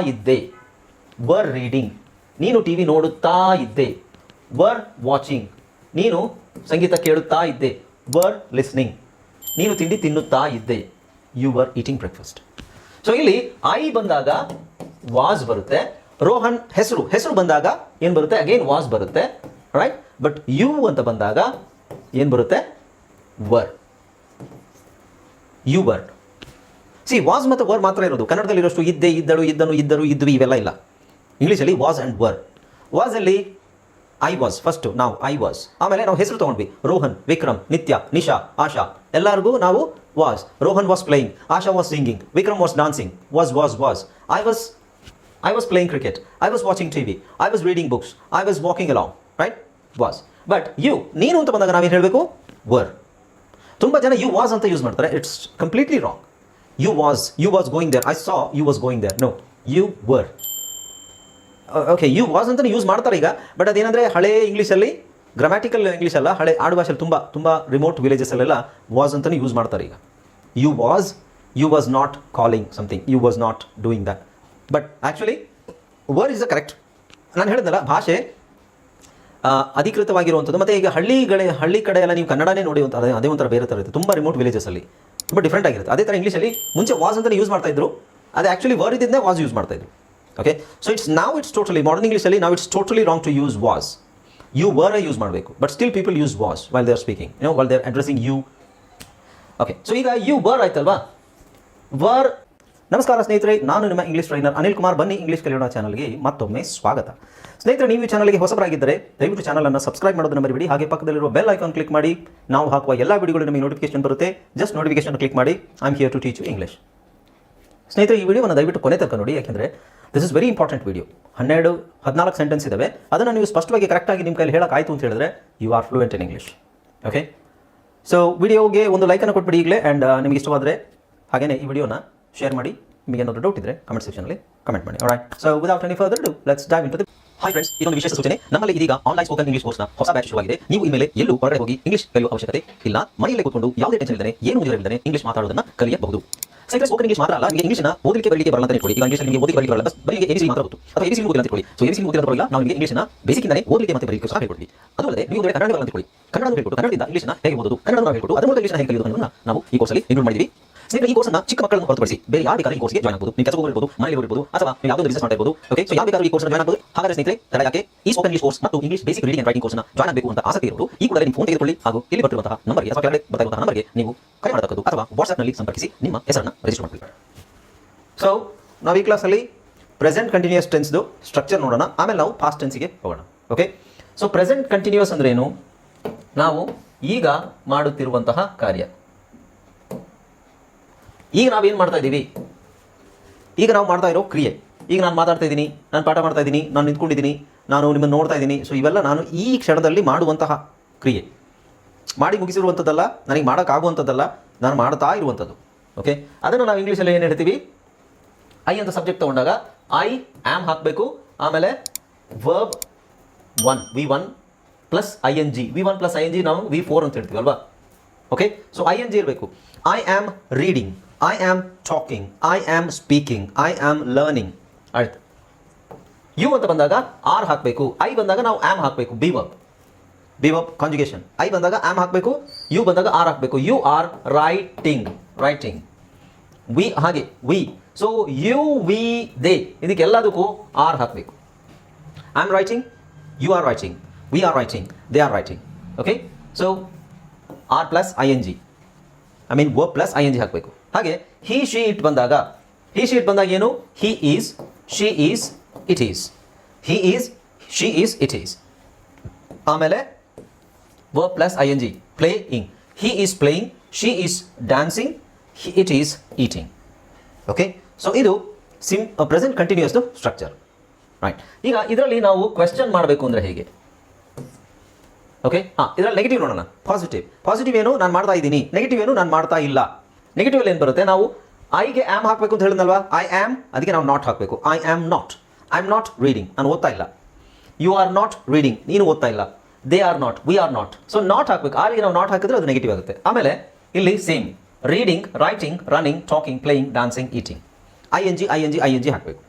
ಇದ್ದೆ. Were reading ನೀನು T V ನೋಡುತ್ತಾ ಇದ್ದೆ. ವರ್ ವಾಚಿಂಗ್ ನೀನು ಸಂಗೀತ ಕೇಳುತ್ತಾ ಇದ್ದೆ. ವರ್ ಲಿಸ್ನಿಂಗ್ ನೀನು ತಿಂಡಿ ತಿನ್ನುತ್ತಾ ಇದ್ದೆ. You were eating breakfast so ಇಲ್ಲಿ ಐ ಬಂದಾಗ ವಾಸ್ ಬರುತ್ತೆ. ರೋಹನ್ ಹೆಸರು. ಹೆಸರು ಬಂದಾಗ ಏನು ಬರುತ್ತೆ? ಅಗೇನ್ ವಾಸ್ ಬರುತ್ತೆ. ರೈಟ್ ಬಟ್ ಯು ಅಂತ ಬಂದಾಗ ಏನು ಬರುತ್ತೆ? Were you word see was ಮತ್ತು ವರ್ ಮಾತ್ರ ಇರೋದು. ಕನ್ನಡದಲ್ಲಿ ಇರೋಷ್ಟು ಇದ್ದೆ, ಇದ್ದಳು, ಇದ್ದನು, ಇದ್ದರು, ಇದ್ವಿ, ಇವೆಲ್ಲ ಇಲ್ಲ. ಇಂಗ್ಲೀಷಲ್ಲಿ ವಾಸ್ ಆ್ಯಂಡ್ ವರ್ ವಾಸ್ ಅಲ್ಲಿ ಐ ವಾಸ್ ಫಸ್ಟು ನಾವು ಐ ವಾಸ್ ಆಮೇಲೆ ನಾವು ಹೆಸರು ತೊಗೊಂಡ್ವಿ. ರೋಹನ್, ವಿಕ್ರಮ್, ನಿತ್ಯ, ನಿಶಾ, ಆಶಾ. ಎಲ್ಲರಿಗೂ ನಾವು was Rohan was playing Asha was singing Vikram was dancing was was was I was I was playing cricket I was watching T V I was reading books I was walking along right was but you ನೀನು ಅಂತ ಬಂದಾಗ ನಾವೇನು ಹೇಳಬೇಕು? Were ತುಂಬ ಜನ you was ಅಂತ use ಮಾಡ್ತಾರೆ. It's completely wrong you was you was going there I saw you was going there no you were okay you was ಅಂತಲೇ ಯೂಸ್ ಮಾಡ್ತಾರೆ ಈಗ ಬಟ್ ಅದೇನಂದರೆ ಹಳೆ ಇಂಗ್ಲೀಷಲ್ಲಿ ಗ್ರಾಮ್ಯಾಟಿಕಲ್ ಇಂಗ್ಲೀಷ್ ಅಲ್ಲ, ಹಳೆ ಆಡು ಭಾಷೆಯಲ್ಲಿ ತುಂಬ ತುಂಬ ರಿಮೋಟ್ ವಿಲೇಜಸ್ಸಲ್ಲೆಲ್ಲ ವಾಸ್ ಅಂತಲೇ ಯೂಸ್ ಮಾಡ್ತಾರೆ ಈಗ. You was you was not calling something you was not doing that but actually were is a correct ನಾನು ಹೇಳಿದ್ನಲ್ಲ, ಭಾಷೆ ಅಧಿಕೃತವಾಗಿರುವಂಥದ್ದು. ಮತ್ತು ಈಗ ಹಳ್ಳಿಗಳೇ, ಹಳ್ಳಿ ಕಡೆ ಎಲ್ಲ ನೀವು ಕನ್ನಡನೇ ನೋಡಿ ಅದೇ ಅದೇ ಒಂಥರ ಬೇರೆ ಥರ ಇರುತ್ತೆ. ತುಂಬ ರಿಮೋಟ್ ವಿಲೇಜಸಲ್ಲಿ ತುಂಬ ಡಿಫ್ರೆಂಟ್ ಆಗಿರುತ್ತೆ. ಅದೇ ಥರ ಇಂಗ್ಲೀಷಲ್ಲಿ ಮುಂಚೆ ವಾಸ್ ಅಂತಲೇ ಯೂಸ್ ಮಾಡ್ತಾ ಇದ್ರು. ಅದು ಆ್ಯಕ್ಚುಲಿ ವರ್ಡ್ ಇದ್ದಿದ್ದೇ ವಾಸ್ ಯೂಸ್ ಮಾಡ್ತಾ ಇದ್ರು. ಓಕೆ ಸೊ ಇಟ್ಸ್ ನಾವು ಇಟ್ಸ್ ಟೋಟಲಿ ಮಾಡರ್ನ್ ಇಂಗ್ಲೀಷಲ್ಲಿ ನಾವು it's totally wrong to use was you were use ಮಾಡಬೇಕು but still people use was while they are speaking you know while they are addressing you okay so ಈಗ you were ಆಯ್ತಲ್ವಾ? Were ನಮಸ್ಕಾರ ಸ್ನೇಹಿತರೆ, ನಾನು ನಿಮ್ಮ English trainer Anil Kumar. ಬನ್ನಿ English ಕಲಿಯೋಣ ಚಾನಲ್ಗೆ ಮತ್ತೊಮ್ಮೆ ಸ್ವಾಗತ. ಸ್ನೇಹಿತರೆ, ನೀವು ಈ ಚಾನಲ್ಗೆ ಹೊಸಬರಾಗಿದ್ದರೆ ದಯವಿಟ್ಟು ಚಾನಲನ್ನು ಸಬ್ಸ್ಕ್ರೈಬ್ ಮಾಡೋದನ್ನು ಮರಿಬೇಡಿ. ಹಾಗೆ ಪಕ್ಕದಲ್ಲಿರುವ ಬೆಲ್ ಐಕಾನ್ ಕ್ಲಿಕ್ ಮಾಡಿ. ನಾವು ಹಾಕುವ ಎಲ್ಲ ವಿಡಿಯೋಗಳು ನಿಮಗೆ ನೋಟಿಫಿಕೇಶನ್ ಬರುತ್ತೆ. ಜಸ್ಟ್ ನೋಟಿಫಿಕೇಶನ್ ಕ್ಲಿಕ್ ಮಾಡಿ. I am here to teach English ಸ್ನೇಹಿತರೆ, ಈ ವಿಡಿಯೋವನ್ನು ದಯವಿಟ್ಟು ಕೊನೆ ತನಕ ನೋಡಿ. ಯಾಕೆಂದರೆ this is very important video ಹನ್ನೆರಡು, ಹದಿನಾಲ್ಕು ಸೆಂಟೆನ್ಸ್ ಇದಾವೆ. ಅದನ್ನು ನೀವು ಸ್ಪಷ್ಟವಾಗಿ ಕರೆಕ್ಟಾಗಿ ನಿಮ್ಮ ಕೈಲಿ ಹೇಳೋಕ್ಕಾಯ್ತು ಅಂತ ಹೇಳಿದ್ರೆ you are fluent in English okay so ವಿಡಿಯೋಗೆ ಒಂದು ಲೈಕನ್ನು ಕೊಟ್ಬಿಡಿ ಈಗಲೇ. ಆ್ಯಂಡ್ ನಿಮಗೆ ಇಷ್ಟವಾದರೆ ಹಾಗೆಯೇ ಈ ವಿಡಿಯೋನ ಶೇರ್ ಮಾಡಿ. ನಿಮಗೆ ಏನಾದರೂ ಡೌಟ್ ಇದ್ದರೆ ಕಮೆಂಟ್ ಸೆಕ್ಷನಲ್ಲಿ ಕಮೆಂಟ್ ಮಾಡಿ. Right so without any further ado let's dive into the hi friends ಇದೊಂದು ವಿಶೇಷ ಸೂಚನೆ. ನಮ್ಮಲ್ಲಿ ಇದೀಗ ಆನ್ಲೈನ್ ಸ್ಪೋಕನ್ ಇಂಗ್ಲಿಷ್ ಕೋರ್ಸ್ನ ಹೊಸ ಬ್ಯಾಚ್ ಶುರುವಾಗಿದೆ ನೀವು ಇನ್ಮೇಲೆ ಎಲ್ಲೂ ಹೊರಗಡೆ ಹೋಗಿ ಇಂಗ್ಲಿಷ್ ಕಲಿಯುವ ಅವಶ್ಯಕತೆ ಇಲ್ಲ. ಮನೆಯಲ್ಲೇ ಕೂತ್ಕೊಂಡು ಯಾವುದೇ ಟೆನ್ಷನ್ ಇಲ್ಲದೆ ಏನು ಇಲ್ಲದೆ ಇಂಗ್ಲಿಷ್ ಮಾತಾಡೋದನ್ನ ಕಲಿಯಬಹುದು. ಸೈಕಲ್ ಸ್ಪೋಕನ್ ಇಂಗ್ಲಿಷ್ ಮಾತ್ರ ಅಲ್ಲ, ನಿಮಗೆ ಇಂಗ್ಲಿಷ್ನ ಓದಲಿಕ್ಕೆ ಬರಲಿಕ್ಕೆ ಬರಲ್ಲ ಅಂತ ಇಟ್ಕೊಳ್ಳಿ ಈಗ ಇಂಗ್ಲಿಷ್ ನಿಮಗೆ ಓದಲಿಕ್ಕೆ ಬರಲಿಕ್ಕೆ ಬರಲ್ಲ ಬರೀ ಎಬಿಸಿ ಮಾತ್ರ ಗೊತ್ತು. ಅಥವಾ ಎಬಿಸಿ ಓದಿಲ್ಲ ಅಂತ ಇಟ್ಕೊಳ್ಳಿ ಸೊ ಎಬಿಸಿ ಓದಿಲ್ಲ ಬರಲ್ಲ ನಾವು ನಿಮಗೆ ಇಂಗ್ಲಿಷ್ನ ಬೇಸಿಕ್ಕಿಂದಲೇ ಓದಲಿಕ್ಕೆ ಮತ್ತೆ ಬರಲಿಕ್ಕೆ ಸಹ ಹೇಳ್ಕೊಡ್ತೀವಿ. ಅದು ಅಲ್ಲದೆ ನೀವು ಕನ್ನಡ ಬರಲ್ಲ ಅಂತ ಇಟ್ಕೊಳ್ಳಿ ಕನ್ನಡ ಹೇಳ್ಕೊಟ್ಟು ಕನ್ನಡದಿಂದ ಇಂಗ್ಲಿಷ್ನ ಹೇಗೆ ಓದೋದು? ಕನ್ನಡ ಹೇಳ್ಕೊಟ್ಟು ಅದರ ಮೂಲಕ ಇಂಗ್ಲಿಷ್ನ ಹೇಗೆ ಕಲಿಯೋದು ನಾವು ಈ ಕೋರ್ಸಲ್ಲಿ ಇನ್ಕ್ಲೂಡ್ ಮಾಡಿದ್ದೀವಿ ಸ್ನೇಹಿತರೆ ಈ ಕೋರ್ಸ್ನ ಚಿಕ್ಕ ಮಕ್ಕಳನ್ನು ಹೊರತುಪಡಿಸಿ ಬೇರೆ ಯಾರು ಬೇಕಾದ್ರೂ ಈ ಕೋರ್ಸ್ಗೆ ಜಾಯ್ನ್ ಆಗಬಹುದು ನೀವು ಕೆಲಸ ಹೋಗಿರ್ಬೋದು ಮನೆಯಲ್ಲಿ ಇರ್ಬೋದು ಅಥವಾ ನೀವು ಯಾವುದೋ ಬಿಸಿನೆಸ್ ಮಾಡ್ತಾ ಇರ್ಬೋದು. ಓಕೆ ಸೊ ಯಾವ ಬೇಕಾದ್ರೂ ಈ ಕೋರ್ಸ್ ಜಾಯ್ನ್ ಆಗಬಹುದು ಹಾಗಾದ್ರೆ ಸ್ನೇಹಿತರೆ ತಡ ಯಾಕೆ? ಈ ಸ್ಪೋಕನ್ ಇಂಗ್ಲಿಷ್ ಕೋರ್ಸ್ ಮತ್ತು English basic reading and writing ಕೋರ್ಸ್ನ ಜಾಯ್ನ್ ಆಗಬೇಕು ಅಂತ ಆಸಕ್ತಿ ಇರುವುದು ಈ ಕೂಡ ನಿಮ್ಮ ಫೋನ್ ತೆಗೆದುಕೊಳ್ಳಿ ಹಾಗೂ ಇಲ್ಲಿ ಬರ್ತಿರುವಂತಹ ನಂಬರ್ಗೆ ಅಥವಾ ಕೆಳಗಡೆ ಬರ್ತಾ ಇರುವಂತಹ ನಂಬರ್ಗೆ ನೀವು ಕರೆ ಮಾಡತಕ್ಕದ್ದು ಅಥವಾ ವಾಟ್ಸ್ಆಪ್ನಲ್ಲಿ ಸಂಪರ್ಕಿಸಿ ನಿಮ್ಮ ಹೆಸರನ್ನ ರಿಜಿಸ್ಟರ್ ಮಾಡಿಕೊಳ್ಳಿ. ಸೊ ನಾವು ಈ ಕ್ಲಾಸಲ್ಲಿ ಪ್ರೆಸೆಂಟ್ ಕಂಟಿನ್ಯೂಸ್ ಟೆನ್ಸ್ದು ಸ್ಟ್ರಕ್ಚರ್ ನೋಡೋಣ. ಆಮೇಲೆ ನಾವು ಪಾಸ್ಟ್ ಟೆನ್ಸಿಗೆ ಹೋಗೋಣ. ಓಕೆ ಸೊ ಪ್ರೆಸೆಂಟ್ ಕಂಟಿನ್ಯೂಸ್ ಅಂದ್ರೇನು? ನಾವು ಈಗ ಮಾಡುತ್ತಿರುವಂತಹ ಕಾರ್ಯ. ಈಗ ನಾವೇನು ಮಾಡ್ತಾ ಇದ್ದೀವಿ ಈಗ ನಾವು ಮಾಡ್ತಾ ಇರೋ ಕ್ರಿಯೆ. ಈಗ ನಾನು ಮಾತಾಡ್ತಾ ಇದ್ದೀನಿ ನಾನು ಪಾಠ ಮಾಡ್ತಾ ಇದ್ದೀನಿ ನಾನು ನಿಂತ್ಕೊಂಡಿದ್ದೀನಿ ನಾನು ನಿಮ್ಮನ್ನು ನೋಡ್ತಾ ಇದ್ದೀನಿ ಸೊ ಇವೆಲ್ಲ ನಾನು ಈ ಕ್ಷಣದಲ್ಲಿ ಮಾಡುವಂತಹ ಕ್ರಿಯೆ. ಮಾಡಿ ಮುಗಿಸಿರುವಂಥದ್ದಲ್ಲ ನನಗೆ ಮಾಡೋಕ್ಕಾಗುವಂಥದ್ದಲ್ಲ ನಾನು ಮಾಡ್ತಾ ಇರುವಂಥದ್ದು ಓಕೆ ಅದನ್ನು ನಾವು ಇಂಗ್ಲೀಷಲ್ಲಿ ಏನು ಹೇಳ್ತೀವಿ? ಐ ಅಂತ ಸಬ್ಜೆಕ್ಟ್ ತೊಗೊಂಡಾಗ ಐ ಆಮ್ ಹಾಕಬೇಕು, ಆಮೇಲೆ verb one V one plus I N G V one plus I N G ನಾವು ವಿ ಫೋರ್ ಅಂತ ಹೇಳ್ತೀವಿ ಅಲ್ವಾ? Okay so I N G ಇರಬೇಕು. I am reading I am talking I am speaking I am learning ಆಯ್ತು. You ಅಂತ ಬಂದಾಗ are ಹಾಕಬೇಕು. I ಬಂದಾಗ ನಾವು ಆಮ್ ಹಾಕಬೇಕು. Be verb be verb conjugation I ಬಂದಾಗ ಆಮ್ ಹಾಕಬೇಕು. ಯು ಬಂದಾಗ ಆರ್ ಹಾಕಬೇಕು. You are writing writing we ಹಾಗೆ we so you we they ಇದಕ್ಕೆಲ್ಲದಕ್ಕೂ are ಹಾಕಬೇಕು. I am writing you are writing we are writing they are writing okay so are plus I N G I mean verb plus I N G ಹಾಕಬೇಕು. ಹಾಗೆ he she it ಬಂದಾಗ he she it ಬಂದಾಗ ಏನು? He is she is it is he is she is it is ಆಮೇಲೆ verb plus I N G playing he is playing she is dancing he it is eating okay so ಇದು sim present ಕಂಟಿನ್ಯೂಸ್ದು structure right ಈಗ ಇದರಲ್ಲಿ ನಾವು question ಮಾಡಬೇಕು ಅಂದರೆ ಹೇಗೆ? Okay ಹಾಂ, ಇದರಲ್ಲಿ ನೆಗೆಟಿವ್ ನೋಡೋಣ. ಪಾಸಿಟಿವ್ ಪಾಸಿಟಿವ್ ಏನು? ನಾನು ಮಾಡ್ತಾ ಇದ್ದೀನಿ. ನೆಗೆಟಿವ್ ಏನು? ನಾನು ಮಾಡ್ತಾ ಇಲ್ಲ. ನೆಗೆಟಿವ್ ಏನು ಬರುತ್ತೆ? ನಾವು ಐಗೆ ಆಮ್ ಹಾಕಬೇಕು ಅಂತ ಹೇಳಿದ್ನಲ್ವಾ? ಐ ಆಮ್ ಅದಕ್ಕೆ ನಾವು ನಾಟ್ ಹಾಕಬೇಕು. I am not I am not reading ನಾನು ಓದ್ತಾ ಇಲ್ಲ. ಯು ಆರ್ ನಾಟ್ ರೀಡಿಂಗ್ ನೀನು ಓದ್ತಾ ಇಲ್ಲ. They are not we are not so not ಹಾಕಬೇಕು. ಆರಿಗೆ ನಾವು ನಾಟ್ ಹಾಕಿದ್ರೆ ಅದು ನೆಗೆಟಿವ್ ಆಗುತ್ತೆ. ಆಮೇಲೆ, ಇಲ್ಲಿ same reading writing running talking playing dancing eating I N G I N G I N G ಹಾಕಬೇಕು.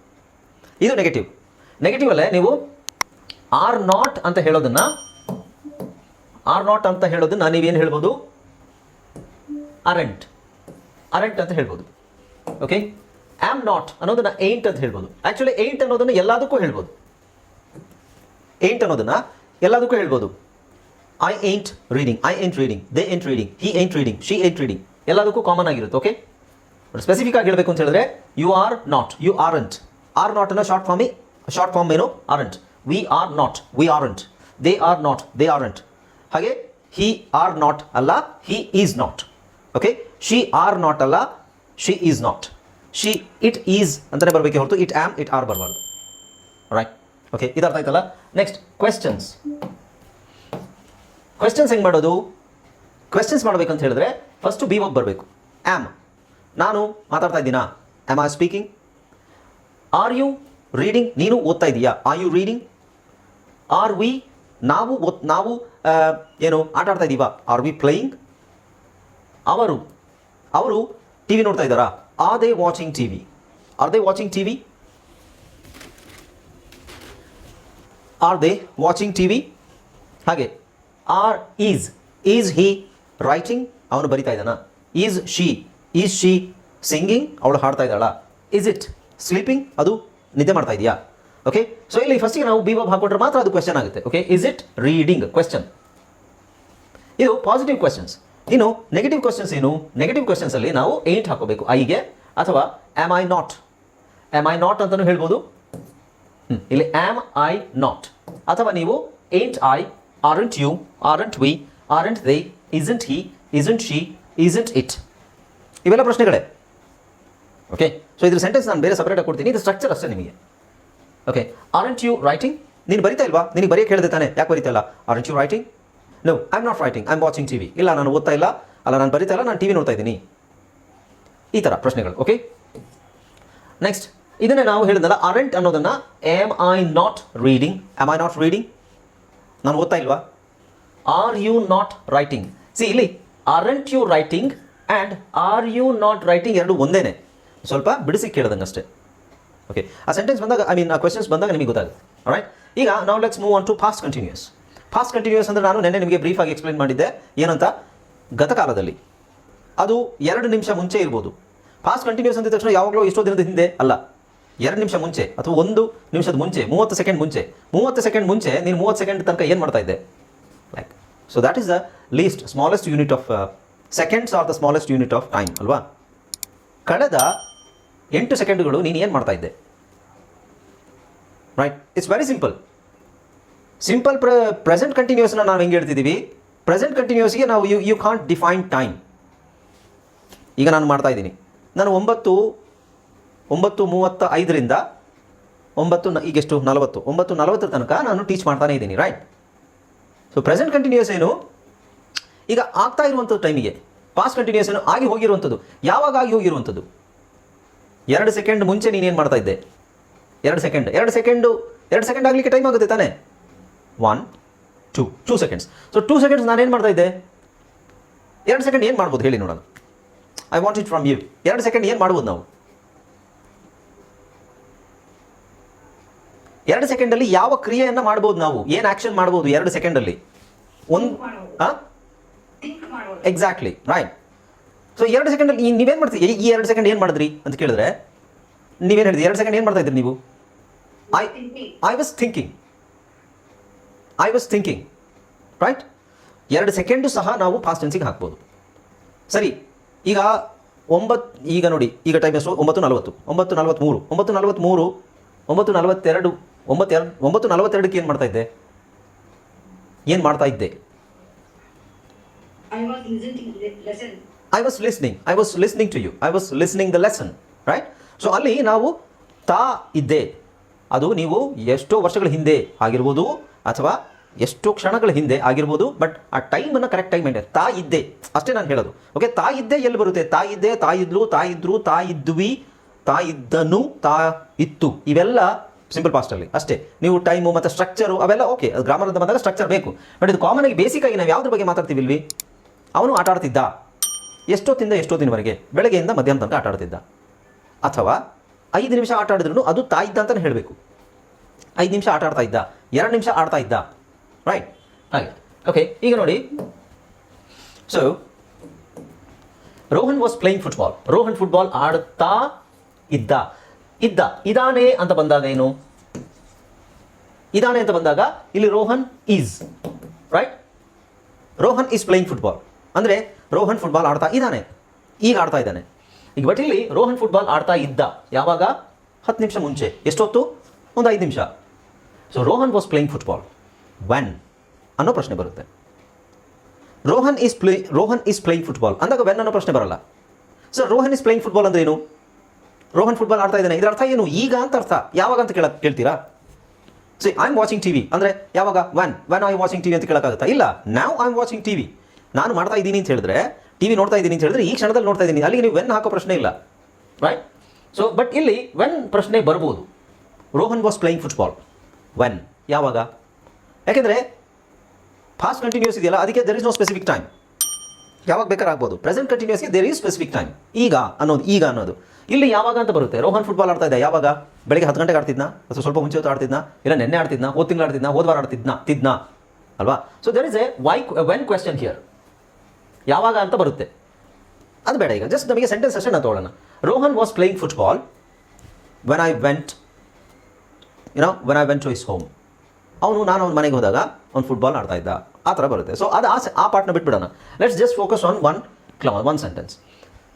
ಇದು ನೆಗೆಟಿವ್ ನೆಗೆಟಿವ್ ಅಲ್ಲೇ ನೀವು ಆರ್ ನಾಟ್ ಅಂತ ಹೇಳೋದನ್ನ ಆರ್ ನಾಟ್ ಅಂತ ಹೇಳೋದನ್ನ ನೀವೇನು ಹೇಳ್ಬೋದು? ಅರೆಂಟ್ ಅರೆಂಟ್ ಅಂತ ಹೇಳ್ಬೋದು. ಓಕೆ ಆಮ್ ನಾಟ್ ಅನ್ನೋದನ್ನ ಏಂಟ್ ಅಂತ ಹೇಳ್ಬೋದು. ಆ್ಯಕ್ಚುಲಿ ಏಂಟ್ ಅನ್ನೋದನ್ನ ಎಲ್ಲದಕ್ಕೂ ಹೇಳ್ಬೋದು. ಏಂಟ್ ಅನ್ನೋದನ್ನ ಎಲ್ಲದಕ್ಕೂ ಹೇಳ್ಬೋದು. I ain't reading I ain't reading they ain't reading he ain't reading she ain't reading ಎಲ್ಲದಕ್ಕೂ ಕಾಮನ್ ಆಗಿರುತ್ತೆ ಓಕೆ ಸ್ಪೆಸಿಫಿಕ್ ಆಗಿ ಹೇಳಬೇಕು ಅಂತ ಹೇಳಿದ್ರೆ you are not you aren't are not ಅನ್ನೋ ಶಾರ್ಟ್ ಫಾರ್ಮಿ ಶಾರ್ಟ್ ಫಾರ್ಮ್ ಏನು? Aren't we are not we aren't they are not they aren't ಹಾಗೆ ಹಿ ಆರ್ ನಾಟ್ ಅಲ್ಲ he is not okay she are not ಅಲ್ಲ she is not she it is ಅಂತಲೇ ಬರಬೇಕೆ ಹೊರತು it am it are ಬರಬಾರ್ದು. Right okay ಇದು ಅರ್ಥ ಆಯ್ತಲ್ಲ? ನೆಕ್ಸ್ಟ್ ಕ್ವೆಶ್ಚನ್ಸ್ ಕ್ವೆಶನ್ಸ್ ಹೆಂಗೆ ಮಾಡೋದು? ಕ್ವೆಶನ್ಸ್ ಮಾಡಬೇಕಂತ ಹೇಳಿದ್ರೆ ಫಸ್ಟು ಬಿ ಒಬ್ಬ ಬರಬೇಕು. ಆ್ಯಮ್ ನಾನು ಮಾತಾಡ್ತಾ ಇದ್ದೀನಾ? Am are speaking are you reading ನೀನು ಓದ್ತಾ ಇದೀಯಾ? Are you reading are we ನಾವು ಓದ್, ನಾವು ಏನು, ಆಟ ಆಡ್ತಾ ಇದ್ದೀವಾ ಆರ್ ವಿ ಪ್ಲೇಯಿಂಗ್ ಅವರು ಅವರು ಟಿ ವಿ ನೋಡ್ತಾ ಇದ್ದಾರಾ? Are they watching T V are they watching T V are they watching T V ಹಾಗೆ are is is he writing ಅವನು ಬರಿತಾ ಇದ್ದಾನ? Is she is she singing ಅವಳು ಹಾಡ್ತಾ ಇದ್ದಾಳ? ಈಸ್ ಇಟ್ ಸ್ಲೀಪಿಂಗ್ ಅದು ನಿದ್ದೆ ಮಾಡ್ತಾ ಇದೆಯಾ? ಓಕೆ ಸೊ ಇಲ್ಲಿ ಫಸ್ಟಿಗೆ ನಾವು ಬಿ ಬಾಬ್ ಹಾಕೊಂಡ್ರೆ ಮಾತ್ರ ಅದು ಕ್ವೆಶನ್ ಆಗುತ್ತೆ. Okay is it reading question ಇದು ಪಾಸಿಟಿವ್ ಕ್ವೆಶನ್ಸ್ ಇನ್ನು ನೆಗೆಟಿವ್ ಕ್ವಶನ್ಸ್ ಏನು? ನೆಗೆಟಿವ್ ಕ್ವಶನ್ಸಲ್ಲಿ ನಾವು ಏಂಟ್ ಹಾಕೋಬೇಕು. ಐಗೆ ಅಥವಾ am I not am I not ಅಂತಲೂ ಹೇಳ್ಬೋದು. ಇಲ್ಲಿ ಆಮ್ ಐ ನಾಟ್ ಅಥವಾ ನೀವು ain't I aren't you aren't we aren't they isn't he isn't she isn't it ಇವೆಲ್ಲ ಪ್ರಶ್ನೆಗಳೇ. ಓಕೆ ಸೊ ಇದ್ರ ಸೆಂಟೆನ್ಸ್ ನಾನು ಬೇರೆ ಸಪ್ರೇಟಾಗಿ ಕೊಡ್ತೀನಿ. ಇದು ಸ್ಟ್ರಕ್ಚರ್ ಅಷ್ಟೇ ನಿಮಗೆ. ಓಕೆ ಆರಂಟ್ ಯು ರೈಟಿಂಗ್ ನೀನು ಬರಿತಾ ಇಲ್ವಾ? ನಿನಗೆ ಬರೆಯಕ್ಕೆ ಹೇಳಿದೆ ತಾನೆ. ಯಾಕೆ ಬರಿತಾ ಇಲ್ಲ? Aren't you writing no I am not writing I am watching T V ಇಲ್ಲ, ನಾನು ಓದ್ತಾ ಇಲ್ಲ. ಅಲ್ಲ, ನಾನು ಬರಿತಾ ಇಲ್ಲ, ನಾನು ಟಿ ವಿ ನೋಡ್ತಾ ಇದ್ದೀನಿ. ಈ ಥರ ಪ್ರಶ್ನೆಗಳು ಓಕೆ ನೆಕ್ಸ್ಟ್ ಇದನ್ನೇ ನಾವು ಹೇಳಿದ್ನಲ್ಲ ಅರೆಂಟ್ ಅನ್ನೋದನ್ನು am I not reading am I not reading ನಾನು ಓದ್ತಾ ಇಲ್ವಾ? Are you not writing see ಇಲ್ಲಿ aren't you writing and are you not writing ಎರಡು ಒಂದೇನೆ. ಸ್ವಲ್ಪ ಬಿಡಿಸಿ ಕೇಳ್ದಂಗೆ ಅಷ್ಟೇ. ಓಕೆ ಆ ಸೆಂಟೆನ್ಸ್ ಬಂದಾಗ ಐ ಮೀನ್ ಆ ಕ್ವೆಶನ್ಸ್ ಬಂದಾಗ ನಿಮಗೆ ಗೊತ್ತಾಗುತ್ತೆ. ರೈಟ್ ಈಗ ನಾವು let's move on to past continuous past continuous ಅಂದರೆ ನಾನು ನೆನ್ನೆ ನಿಮಗೆ ಬ್ರೀಫಾಗಿ ಎಕ್ಸ್ಪ್ಲೈನ್ ಮಾಡಿದ್ದೆ. ಏನಂತ? ಗತಕಾಲದಲ್ಲಿ. ಅದು ಎರಡು ನಿಮಿಷ ಮುಂಚೆ ಇರ್ಬೋದು. ಫಾಸ್ಟ್ ಕಂಟಿನ್ಯೂಸ್ ಅಂದ ತಕ್ಷಣ ಯಾವಾಗಲೂ ಎಷ್ಟೋ ದಿನದ ಹಿಂದೆ ಅಲ್ಲ. ಎರಡು ನಿಮಿಷ ಮುಂಚೆ ಅಥವಾ ಒಂದು ನಿಮಿಷದ ಮುಂಚೆ, ಮೂವತ್ತು ಸೆಕೆಂಡ್ ಮುಂಚೆ. ಮೂವತ್ತು ಸೆಕೆಂಡ್ ಮುಂಚೆ ನೀನು ಮೂವತ್ತು ಸೆಕೆಂಡ್ ತನಕ ಏನು ಮಾಡ್ತಾ ಇದ್ದೆ? Like so that is the least smallest unit of seconds are the smallest unit of time ಅಲ್ವಾ? ಕಳೆದ ಎಂಟು ಸೆಕೆಂಡ್ಗಳು ನೀನು ಏನು ಮಾಡ್ತಾ ಇದ್ದೆ? Right it's very simple simple ಪ್ರ ಪ್ರೆಸೆಂಟ್ ಕಂಟಿನ್ಯೂಸ್ನ ನಾವು ಹೆಂಗೆ ಹೇಳ್ತಿದ್ದೀವಿ ಪ್ರೆಸೆಂಟ್ ಕಂಟಿನ್ಯೂಸ್ಗೆ ನಾವು you you can't define time ಈಗ ನಾನು ಮಾಡ್ತಾ ಇದ್ದೀನಿ. ನಾನು ಒಂಬತ್ತು ಒಂಬತ್ತು ಮೂವತ್ತ ಐದರಿಂದ ಒಂಬತ್ತು ನ- ಈಗ ಎಷ್ಟು? ನಲವತ್ತು. ಒಂಬತ್ತು ನಲವತ್ತರ ತನಕ ನಾನು ಟೀಚ್ ಮಾಡ್ತಾನೆ ಇದ್ದೀನಿ ರೈಟ್ ಸೊ ಪ್ರೆಸೆಂಟ್ ಕಂಟಿನ್ಯೂಸ್ ಏನು? ಈಗ ಆಗ್ತಾ ಇರುವಂಥದ್ದು ಟೈಮಿಗೆ ಪಾಸ್ಟ್ ಕಂಟಿನ್ಯೂಸ್ ಏನು? ಆಗಿ ಹೋಗಿರುವಂಥದ್ದು. ಯಾವಾಗ ಆಗಿ ಹೋಗಿರುವಂಥದ್ದು? ಎರಡು ಸೆಕೆಂಡ್ ಮುಂಚೆ ನೀನೇನು ಮಾಡ್ತಾ ಇದ್ದೆ? ಎರಡು ಸೆಕೆಂಡ್ ಎರಡು ಸೆಕೆಂಡು ಎರಡು ಸೆಕೆಂಡ್ ಆಗಲಿಕ್ಕೆ ಟೈಮ್ ಆಗುತ್ತೆ ತಾನೇ? One two two seconds so two seconds ನಾನೇನು ಮಾಡ್ತಾ ಇದ್ದೆ? ಎರಡು ಸೆಕೆಂಡ್ ಏನು ಮಾಡ್ಬೋದು? ಹೇಳಿ ನೋಡೋಣ. I want it from you ಎರಡು ಸೆಕೆಂಡ್ ಏನು ಮಾಡ್ಬೋದು ನಾವು? ಎರಡು ಸೆಕೆಂಡಲ್ಲಿ ಯಾವ ಕ್ರಿಯೆಯನ್ನು ಮಾಡ್ಬೋದು ನಾವು? ಏನು ಆಕ್ಷನ್ ಮಾಡ್ಬೋದು ಎರಡು ಸೆಕೆಂಡಲ್ಲಿ ಒಂದು ಎಕ್ಸಾಕ್ಟ್ಲಿ ರೈಟ್ ಸೊ ಎರಡು ಸೆಕೆಂಡಲ್ಲಿ ನೀವೇನು ಮಾಡ್ತೀರಿ ಈ ಎರಡು ಸೆಕೆಂಡ್ ಏನು ಮಾಡಿದ್ರಿ ಅಂತ ಕೇಳಿದ್ರೆ? ನೀವೇನು ಹೇಳಿದ್ರಿ? ಎರಡು ಸೆಕೆಂಡ್ ಏನು ಮಾಡ್ತಾ ಇದ್ರಿ ನೀವು? I I was thinking I was thinking right ಎರಡು ಸೆಕೆಂಡು ಸಹ ನಾವು ಫಾಸ್ಟ್ ಟೆನ್ಸಿಗೆ ಹಾಕ್ಬೋದು. ಸರಿ ಈಗ ಒಂಬತ್ತು ಈಗ ನೋಡಿ ಈಗ ಟೈಮ್ ಎಷ್ಟು? ಒಂಬತ್ತು ನಲವತ್ತು. ಒಂಬತ್ತು ನಲವತ್ತ್ಮೂರು ಒಂಬತ್ತು ನಲವತ್ತ್ಮೂರು ಒಂಬತ್ತು ನಲವತ್ತೆರಡು ಒಂಬತ್ತೆರಡು ಒಂಬತ್ತು ನಲವತ್ತೆರಡಕ್ಕೆ ಏನು ಮಾಡ್ತಾ ಇದ್ದೆ? ಏನು ಮಾಡ್ತಾ ಇದ್ದೆ? I was listening lesson I was listening I was listening to you I was listening the lesson right so ಅಲ್ಲಿ ನಾವು ತಾ ಇದ್ದೆ. ಅದು ನೀವು ಎಷ್ಟೋ ವರ್ಷಗಳ ಹಿಂದೆ ಆಗಿರ್ಬೋದು. ಅಥವಾ ಎಷ್ಟೋ ಕ್ಷಣಗಳ ಹಿಂದೆ ಆಗಿರ್ಬೋದು ಬಟ್ ಆ ಟೈಮನ್ನು ಕರೆಕ್ಟ್ ಟೈಮ್ ಮೇಂಟೈನ್ ತಾಯಿದ್ದೆ ಅಷ್ಟೇ ನಾನು ಹೇಳೋದು. ಓಕೆ ತಾಯಿದ್ದೆ ಎಲ್ಲಿ ಬರುತ್ತೆ? ತಾಯಿದ್ದೆ ತಾಯಿದ್ರು ತಾಯಿದ್ರು ತಾಯಿದ್ವಿ ತಾಯಿದ್ದನು ತಾ ಇತ್ತು. ಇವೆಲ್ಲ ಸಿಂಪಲ್ ಪಾಸ್ಟಲ್ಲಿ ಅಷ್ಟೇ. ನೀವು ಟೈಮು ಮತ್ತು ಸ್ಟ್ರಕ್ಚರು ಅವೆಲ್ಲ ಓಕೆ ಅದು ಗ್ರಾಮರ್ ಅಂತ ಬಂದಾಗ ಸ್ಟ್ರಕ್ಚರ್ ಬೇಕು. ಬಟ್ ಇದು ಕಾಮನ್ ಆಗಿ ಬೇಸಿಕ್ ಆಗಿ ನಾವು ಯಾವ್ದ್ರ ಬಗ್ಗೆ ಮಾತಾಡ್ತೀವಿ ಇಲ್ವಿ ಅವನು ಆಟ ಆಡ್ತಿದ್ದ. ಎಷ್ಟೊತ್ತಿಂದ ಎಷ್ಟೊತ್ತಿನವರೆಗೆ? ಬೆಳಗ್ಗೆಯಿಂದ ಮಧ್ಯಾಹ್ನ ತನಕ ಆಟ ಆಡ್ತಿದ್ದ. ಅಥವಾ ಐದು ನಿಮಿಷ ಆಟ ಆಡಿದ್ರು ಅದು ತಾಯಿದ್ದ ಅಂತಲೇ ಹೇಳಬೇಕು. ಐದು ನಿಮಿಷ ಆಟ ಆಡ್ತಾ ಇದ್ದ. ಎರಡು ನಿಮಿಷ ಆಡ್ತಾ ಇದ್ದ. ರೈಟ್ ಹಾಗೆ. ಓಕೆ ಈಗ ನೋಡಿ. So Rohan was playing football Rohan football ಆಡುತ್ತಾ ಇದ್ದ. ಇದ್ದ. ಇದಾನೆ ಅಂತ ಬಂದಾಗ ಏನು? ಇದಾನೆ ಅಂತ ಬಂದಾಗ ಇಲ್ಲಿ Rohan is right Rohan is playing football ಅಂದರೆ ರೋಹನ್ ಫುಟ್ಬಾಲ್ ಆಡ್ತಾ ಇದ್ದಾನೆ. ಈಗ ಆಡ್ತಾ ಇದ್ದಾನೆ. ಈಗ ಬಟ್ ಇಲ್ಲಿ ರೋಹನ್ ಫುಟ್ಬಾಲ್ ಆಡ್ತಾ ಇದ್ದ. ಯಾವಾಗ? ಹತ್ತು ನಿಮಿಷ ಮುಂಚೆ. ಎಷ್ಟೊತ್ತು? ಒಂದು ಐದು ನಿಮಿಷ. So Rohan was playing football when ಅನ್ನೋ ಪ್ರಶ್ನೆ ಬರುತ್ತೆ Rohan is play Rohan is playing football ಅಂದಾಗ ವೆನ್ ಅನ್ನೋ ಪ್ರಶ್ನೆ ಬರಲ್ಲ sir Rohan is playing football ಅಂದ್ರೆ ಏನು? ರೋಹನ್ ಫುಟ್ಬಾಲ್ ಆಡ್ತಾ ಇದ್ದಾನೆ. ಇದರ ಅರ್ಥ ಏನು? ಈಗ ಅಂತ ಅರ್ಥ. ಯಾವಾಗ ಅಂತ ಕೇಳ, ಕೇಳ್ತೀರಾ? See I am watching TV ಅಂದರೆ ಯಾವಾಗ? When when I watching TV ಅಂತ ಕೇಳೋಕ್ಕಾಗುತ್ತಾ? ಇಲ್ಲ. ನಾವು ಐ ಆಮ್ ವಾಚಿಂಗ್ ಟಿವಿ ನಾನು ಮಾಡ್ತಾ ಇದ್ದೀನಿ ಅಂತ ಹೇಳಿದ್ರೆ ಟಿವಿ ನೋಡ್ತಾ ಇದ್ದೀನಿ ಅಂತ ಹೇಳಿದ್ರೆ ಈ ಕ್ಷಣದಲ್ಲಿ ನೋಡ್ತಾ ಇದ್ದೀನಿ. ಅಲ್ಲಿಗೆ ನೀವು ವೆನ್ ಹಾಕೋ ಪ್ರಶ್ನೆ ಇಲ್ಲ. ರೈಟ್ ಸೊ ಬಟ್ ಇಲ್ಲಿ ವೆನ್ ಪ್ರಶ್ನೆ ಬರ್ಬೋದು. Rohan was playing football when ಯಾವಾಗ? ಯಾಕೆಂದರೆ ಫಾಸ್ಟ್ ಕಂಟಿನ್ಯೂಸ್ ಇದೆಯಲ್ಲ, ಅದಕ್ಕೆ there is no specific time ಯಾವಾಗ ಬೇಕಾದ್ರೆ ಆಗ್ಬೋದು. ಪ್ರೆಸೆಂಟ್ ಕಂಟಿನ್ಯೂಸ್ಗೆ ದೇರ್ ಈಸ್ ಸ್ಪೆಸಿಫಿಕ್ ಟೈಮ್ ಈಗ ಅನ್ನೋದು ಈಗ ಅನ್ನೋದು. ಇಲ್ಲಿ ಯಾವಾಗ ಅಂತ ಬರುತ್ತೆ. ರೋಹನ್ ಫುಟ್ಬಾಲ್ ಆಡ್ತಾ ಇದ್ದ, ಯಾವಾಗ? ಬೆಳಿಗ್ಗೆ ಹತ್ತು ಗಂಟೆಗೆ ಆಡ್ತಿದ್ನ? ಅಥವಾ ಸ್ವಲ್ಪ ಮುಂಚೆ ಹೊತ್ತು ಆಡ್ತಿದ್ನ? ಇಲ್ಲ, ನೆನ್ನೆ ಆಡ್ತಿದ್ನ? ಹೋದ ತಿಂಗಳು ಆಡ್ತಿದ್ನ? ಹೋದ ವಾರ ಆಡ್ತಿದ್ನ? ತಿದ್ನ? ಅಲ್ವಾ? So there is a why when question here ಯಾವಾಗ ಅಂತ ಬರುತ್ತೆ. ಅದು ಬೇಡ ಈಗ. ಜಸ್ಟ್ ನಮಗೆ ಸೆಂಟೆನ್ಸ್ ಅಷ್ಟೇ ನಾನು ತೊಗೊಳ್ಳೋಣ. Rohan was playing football when I went you know when I went to is home ಅವನು, ನಾನು ಅವ್ನ ಮನೆಗೆ ಹೋದಾಗ ಅವ್ನು ಫುಟ್ಬಾಲ್ ಆಡ್ತಾ ಇದ್ದ. ಆ ಥರ ಬರುತ್ತೆ. ಸೊ ಅದು ಆಸೆ ಆ ಪಾರ್ಟ್ನ ಬಿಟ್ಬಿಡೋಣ. Let's just focus on one ಕ್ಲಾ one sentence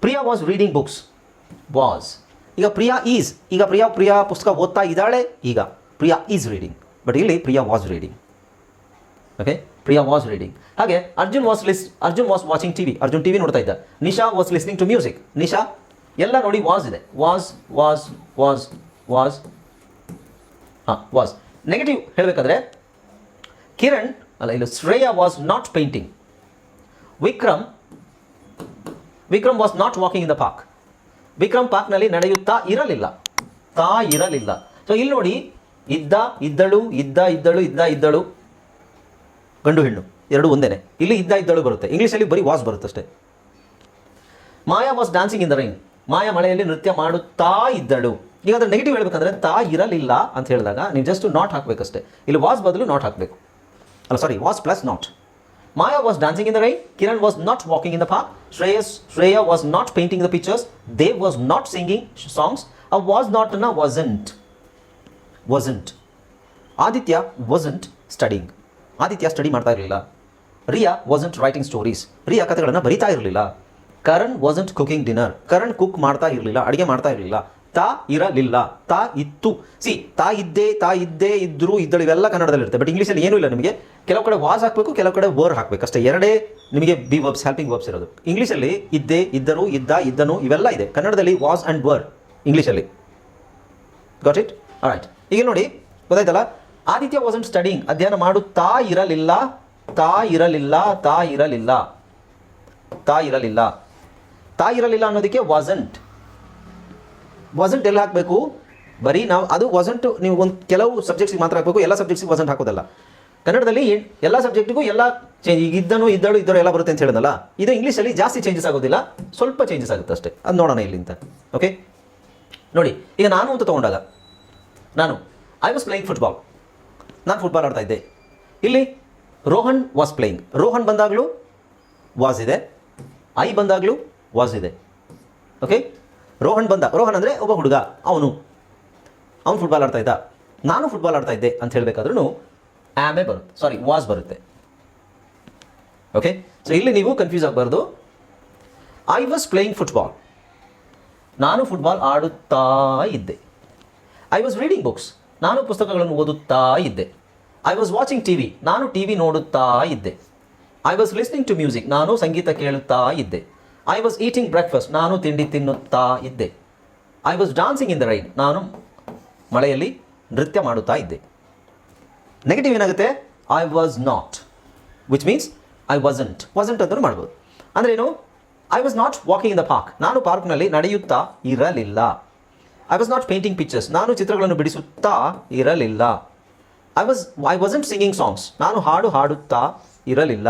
Priya was reading books was ಈಗ ಪ್ರಿಯಾ ಈಸ್ ಈಗ ಪ್ರಿಯಾ ಪ್ರಿಯಾ ಪುಸ್ತಕ ಓದ್ತಾ ಇದ್ದಾಳೆ. ಈಗ ಪ್ರಿಯಾ ಈಸ್ ರೀಡಿಂಗ್ ಬಟ್ ಇಲ್ಲಿ Priya was reading okay Priya was reading ಹಾಗೆ, Arjun was ಲಿಸ್ Arjun was watching TV Arjun TV ನೋಡ್ತಾ ಇದ್ದ. Nisha was listening to music Nisha, ಎಲ್ಲ ನೋಡಿ ವಾಸ್ ಇದೆ. ವಾಸ್ ವಾಸ್ ವಾಸ್ ವಾಸ್ ಹಾಂ ವಾಸ್ ನೆಗೆಟಿವ್ ಹೇಳಬೇಕಾದ್ರೆ, ಕಿರಣ್, ಅಲ್ಲ, ಇಲ್ಲ, Shreya was not painting Vikram Vikram was not walking in the park Vikram ಪಾರ್ಕ್ನಲ್ಲಿ ನಡೆಯುತ್ತಾ ಇರಲಿಲ್ಲ. ತಾ ಇರಲಿಲ್ಲ. ಸೊ ಇಲ್ಲಿ ನೋಡಿ, ಇದ್ದ, ಇದ್ದಳು ಇದ್ದ ಇದ್ದಳು ಇದ್ದ, ಇದ್ದಳು, ಗಂಡು, ಹೆಣ್ಣು, ಎರಡು ಒಂದೇನೆ. ಇಲ್ಲಿ ಇದ್ದ, ಇದ್ದಳು ಬರುತ್ತೆ. ಇಂಗ್ಲೀಷಲ್ಲಿ ಬರೀ ವಾಸ್ ಬರುತ್ತೆ ಅಷ್ಟೇ. Maya was dancing in the rain Maya ಮಳೆಯಲ್ಲಿ ನೃತ್ಯ ಮಾಡುತ್ತಾ ಇದ್ದಳು. ಈಗ ಅದ್ರ ನೆಗೆಟಿವ್ ಹೇಳಬೇಕಂದ್ರೆ ತಾ ಇರಲಿಲ್ಲ ಅಂತ ಹೇಳಿದಾಗ ನೀವು ಜಸ್ಟ್ ನಾಟ್ ಹಾಕಬೇಕಷ್ಟೇ. ಇಲ್ಲಿ ವಾಸ್ ಬದಲು ನಾಟ್ ಹಾಕಬೇಕು. ಅಲ್ಲ sorry was plus not Maya was dancing in the rain Kiran was not walking in the park Shreyas, Shreya was not painting the pictures Dev was not singing songs uh was ನಾಟ್ನ wasn't wasn't Aditya wasn't studying Aditya study ಮಾಡ್ತಾ ಇರಲಿಲ್ಲ. Riya wasn't writing stories Riya ಕಥೆಗಳನ್ನು ಬರಿತಾ ಇರಲಿಲ್ಲ. Karan wasn't cooking dinner Karan cook ಮಾಡ್ತಾ ಇರಲಿಲ್ಲ, ಅಡುಗೆ ಮಾಡ್ತಾ ಇರಲಿಲ್ಲ. ತಾ ಇರಲಿಲ್ಲ. ತಾ ಇತ್ತು. ಸಿ, ತಾ ಇದ್ದೇ ತಾ ಇದ್ದೇ ಇದ್ರು ಇದ್ದಳು ಇವೆಲ್ಲ ಕನ್ನಡದಲ್ಲಿ ಇರುತ್ತೆ. ಬಟ್ ಇಂಗ್ಲೀಷಲ್ಲಿ ಏನೂ ಇಲ್ಲ ನಿಮಗೆ. ಕೆಲವು ಕಡೆ ವಾಸ್ ಹಾಕಬೇಕು, ಕೆಲವು ಕಡೆ ವರ್ ಹಾಕಬೇಕು. ಅಷ್ಟೇ, ಎರಡೇ ನಿಮಗೆ ಬಿ ವರ್ಬ್ಸ್ ಹೆಲ್ಪಿಂಗ್ ವರ್ಬ್ಸ್ ಇರೋದು. ಇಂಗ್ಲೀಷಲ್ಲಿ ಇದ್ದೇ, ಇದ್ದರು, ಇದ್ದ, ಇದ್ದನು, ಇವೆಲ್ಲ ಇದೆ. ಕನ್ನಡದಲ್ಲಿ ವಾಸ್ ಆ್ಯಂಡ್ ವರ್ ಇಂಗ್ಲೀಷಲ್ಲಿ ಗಾಟ್ ಇಟ್ ರೈಟ್ ಈಗ ನೋಡಿ, ಗೊತ್ತಾಯ್ತಲ್ಲ? ಆದಿತ್ಯ ವಾಸ್ ಅಂಡ್ ಸ್ಟಡಿಂಗ್ ಅಧ್ಯಯನ ಮಾಡುತ್ತಾ ಇರಲಿಲ್ಲ, ತಾ ಇರಲಿಲ್ಲ ತಾ ಇರಲಿಲ್ಲ. ತಾ ಇರಲಿಲ್ಲ. ತಾ ಇರಲಿಲ್ಲ ಅನ್ನೋದಕ್ಕೆ ವಾಸಂಟ್ ವಾಸಂಟ್ ಎಲ್ಲಿ ಹಾಕಬೇಕು? ಬರೀ ನಾವು, ಅದು ವಾಸಂಟ್ ನೀವು ಒಂದು ಕೆಲವು ಸಬ್ಜೆಕ್ಟ್ಸಿಗೆ ಮಾತ್ರ ಹಾಕಬೇಕು, ಎಲ್ಲ ಸಬ್ಜೆಕ್ಟ್ಸಿಗೆ ವಾಸಂಟ್ ಹಾಕೋದಲ್ಲ. ಕನ್ನಡದಲ್ಲಿ ಎಲ್ಲ ಸಬ್ಜೆಕ್ಟಿಗೂ ಎಲ್ಲ ಚೇಂಜ್ ಈಗ ಇದ್ದನು, ಇದ್ದಳು ಇದ್ದಳು, ಎಲ್ಲ ಬರುತ್ತೆ ಅಂತ ಹೇಳಿದಲ್ಲ ಇದು ಇಂಗ್ಲೀಷಲ್ಲಿ ಜಾಸ್ತಿ ಚೇಂಜಸ್ ಆಗೋದಿಲ್ಲ, ಸ್ವಲ್ಪ ಚೇಂಜಸ್ ಆಗುತ್ತೆ ಅಷ್ಟೇ. ಅದು ನೋಡೋಣ ಇಲ್ಲಿಂದ ಓಕೆ ನೋಡಿ, ಈಗ ನಾನು ಅಂತ ತೊಗೊಂಡಾಗ, ನಾನು ಐ ವಾಸ್ ಪ್ಲೇಯಿಂಗ್ ಫುಟ್ಬಾಲ್ ನಾನು ಫುಟ್ಬಾಲ್ ಆಡ್ತಾ ಇದ್ದೆ. ಇಲ್ಲಿ, ರೋಹನ್ ವಾಸ್ ಪ್ಲೇಯಿಂಗ್ ರೋಹನ್ ಬಂದಾಗಲೂ ವಾಸ್ ಇದೆ. ಐ ಬಂದಾಗಲೂ ವಾಸ್ ಇದೆ. ಓಕೆ ರೋಹನ್ ಬಂದ. ರೋಹನ್ ಅಂದರೆ ಒಬ್ಬ ಹುಡುಗ. ಅವನು. ಅವನು ಫುಟ್ಬಾಲ್ ಆಡ್ತಾ ಇದ್ದ. ನಾನು ಫುಟ್ಬಾಲ್ ಆಡ್ತಾ ಇದ್ದೆ ಅಂತ ಹೇಳಬೇಕಾದ್ರೂ ಆಮೆ ಬರುತ್ತೆ. ಸಾರಿ ವಾಸ್ ಬರುತ್ತೆ. ಓಕೆ ಸೊ ಇಲ್ಲಿ ನೀವು ಕನ್ಫ್ಯೂಸ್ ಆಗಬಾರ್ದು. ಐ ವಾಸ್ ಪ್ಲೇಯಿಂಗ್ ಫುಟ್ಬಾಲ್ ನಾನು ಫುಟ್ಬಾಲ್ ಆಡುತ್ತಾ ಇದ್ದೆ. ಐ ವಾಸ್ ರೀಡಿಂಗ್ ಬುಕ್ಸ್ ನಾನು ಪುಸ್ತಕಗಳನ್ನು ಓದುತ್ತಾ ಇದ್ದೆ. I was watching T V ನಾನು ಟಿ ವಿ ನೋಡುತ್ತಾ ಇದ್ದೆ. I was listening to music ನಾನು ಸಂಗೀತ ಕೇಳುತ್ತಾ ಇದ್ದೆ. ಐ ವಾಸ್ ಈಟಿಂಗ್ ಬ್ರೇಕ್ಫಾಸ್ಟ್ ನಾನು ತಿಂಡಿ ತಿನ್ನುತ್ತಾ ಇದ್ದೆ. I was dancing in the rain ನಾನು ಮಳೆಯಲ್ಲಿ ನೃತ್ಯ ಮಾಡುತ್ತಾ ಇದ್ದೆ. ನೆಗೆಟಿವ್ ಏನಾಗುತ್ತೆ? I was not which means I wasn't wasn't ಅಂತಲೂ ಮಾಡ್ಬೋದು. ಅಂದ್ರೆ ಏನು? I was not walking in the park ನಾನು ಪಾರ್ಕ್ನಲ್ಲಿ ನಡೆಯುತ್ತಾ ಇರಲಿಲ್ಲ. I was not painting pictures ನಾನು ಚಿತ್ರಗಳನ್ನು ಬಿಡಿಸುತ್ತಾ ಇರಲಿಲ್ಲ. I was I wasn't singing songs ನಾನು ಹಾಡು ಹಾಡುತ್ತಾ ಇರಲಿಲ್ಲ.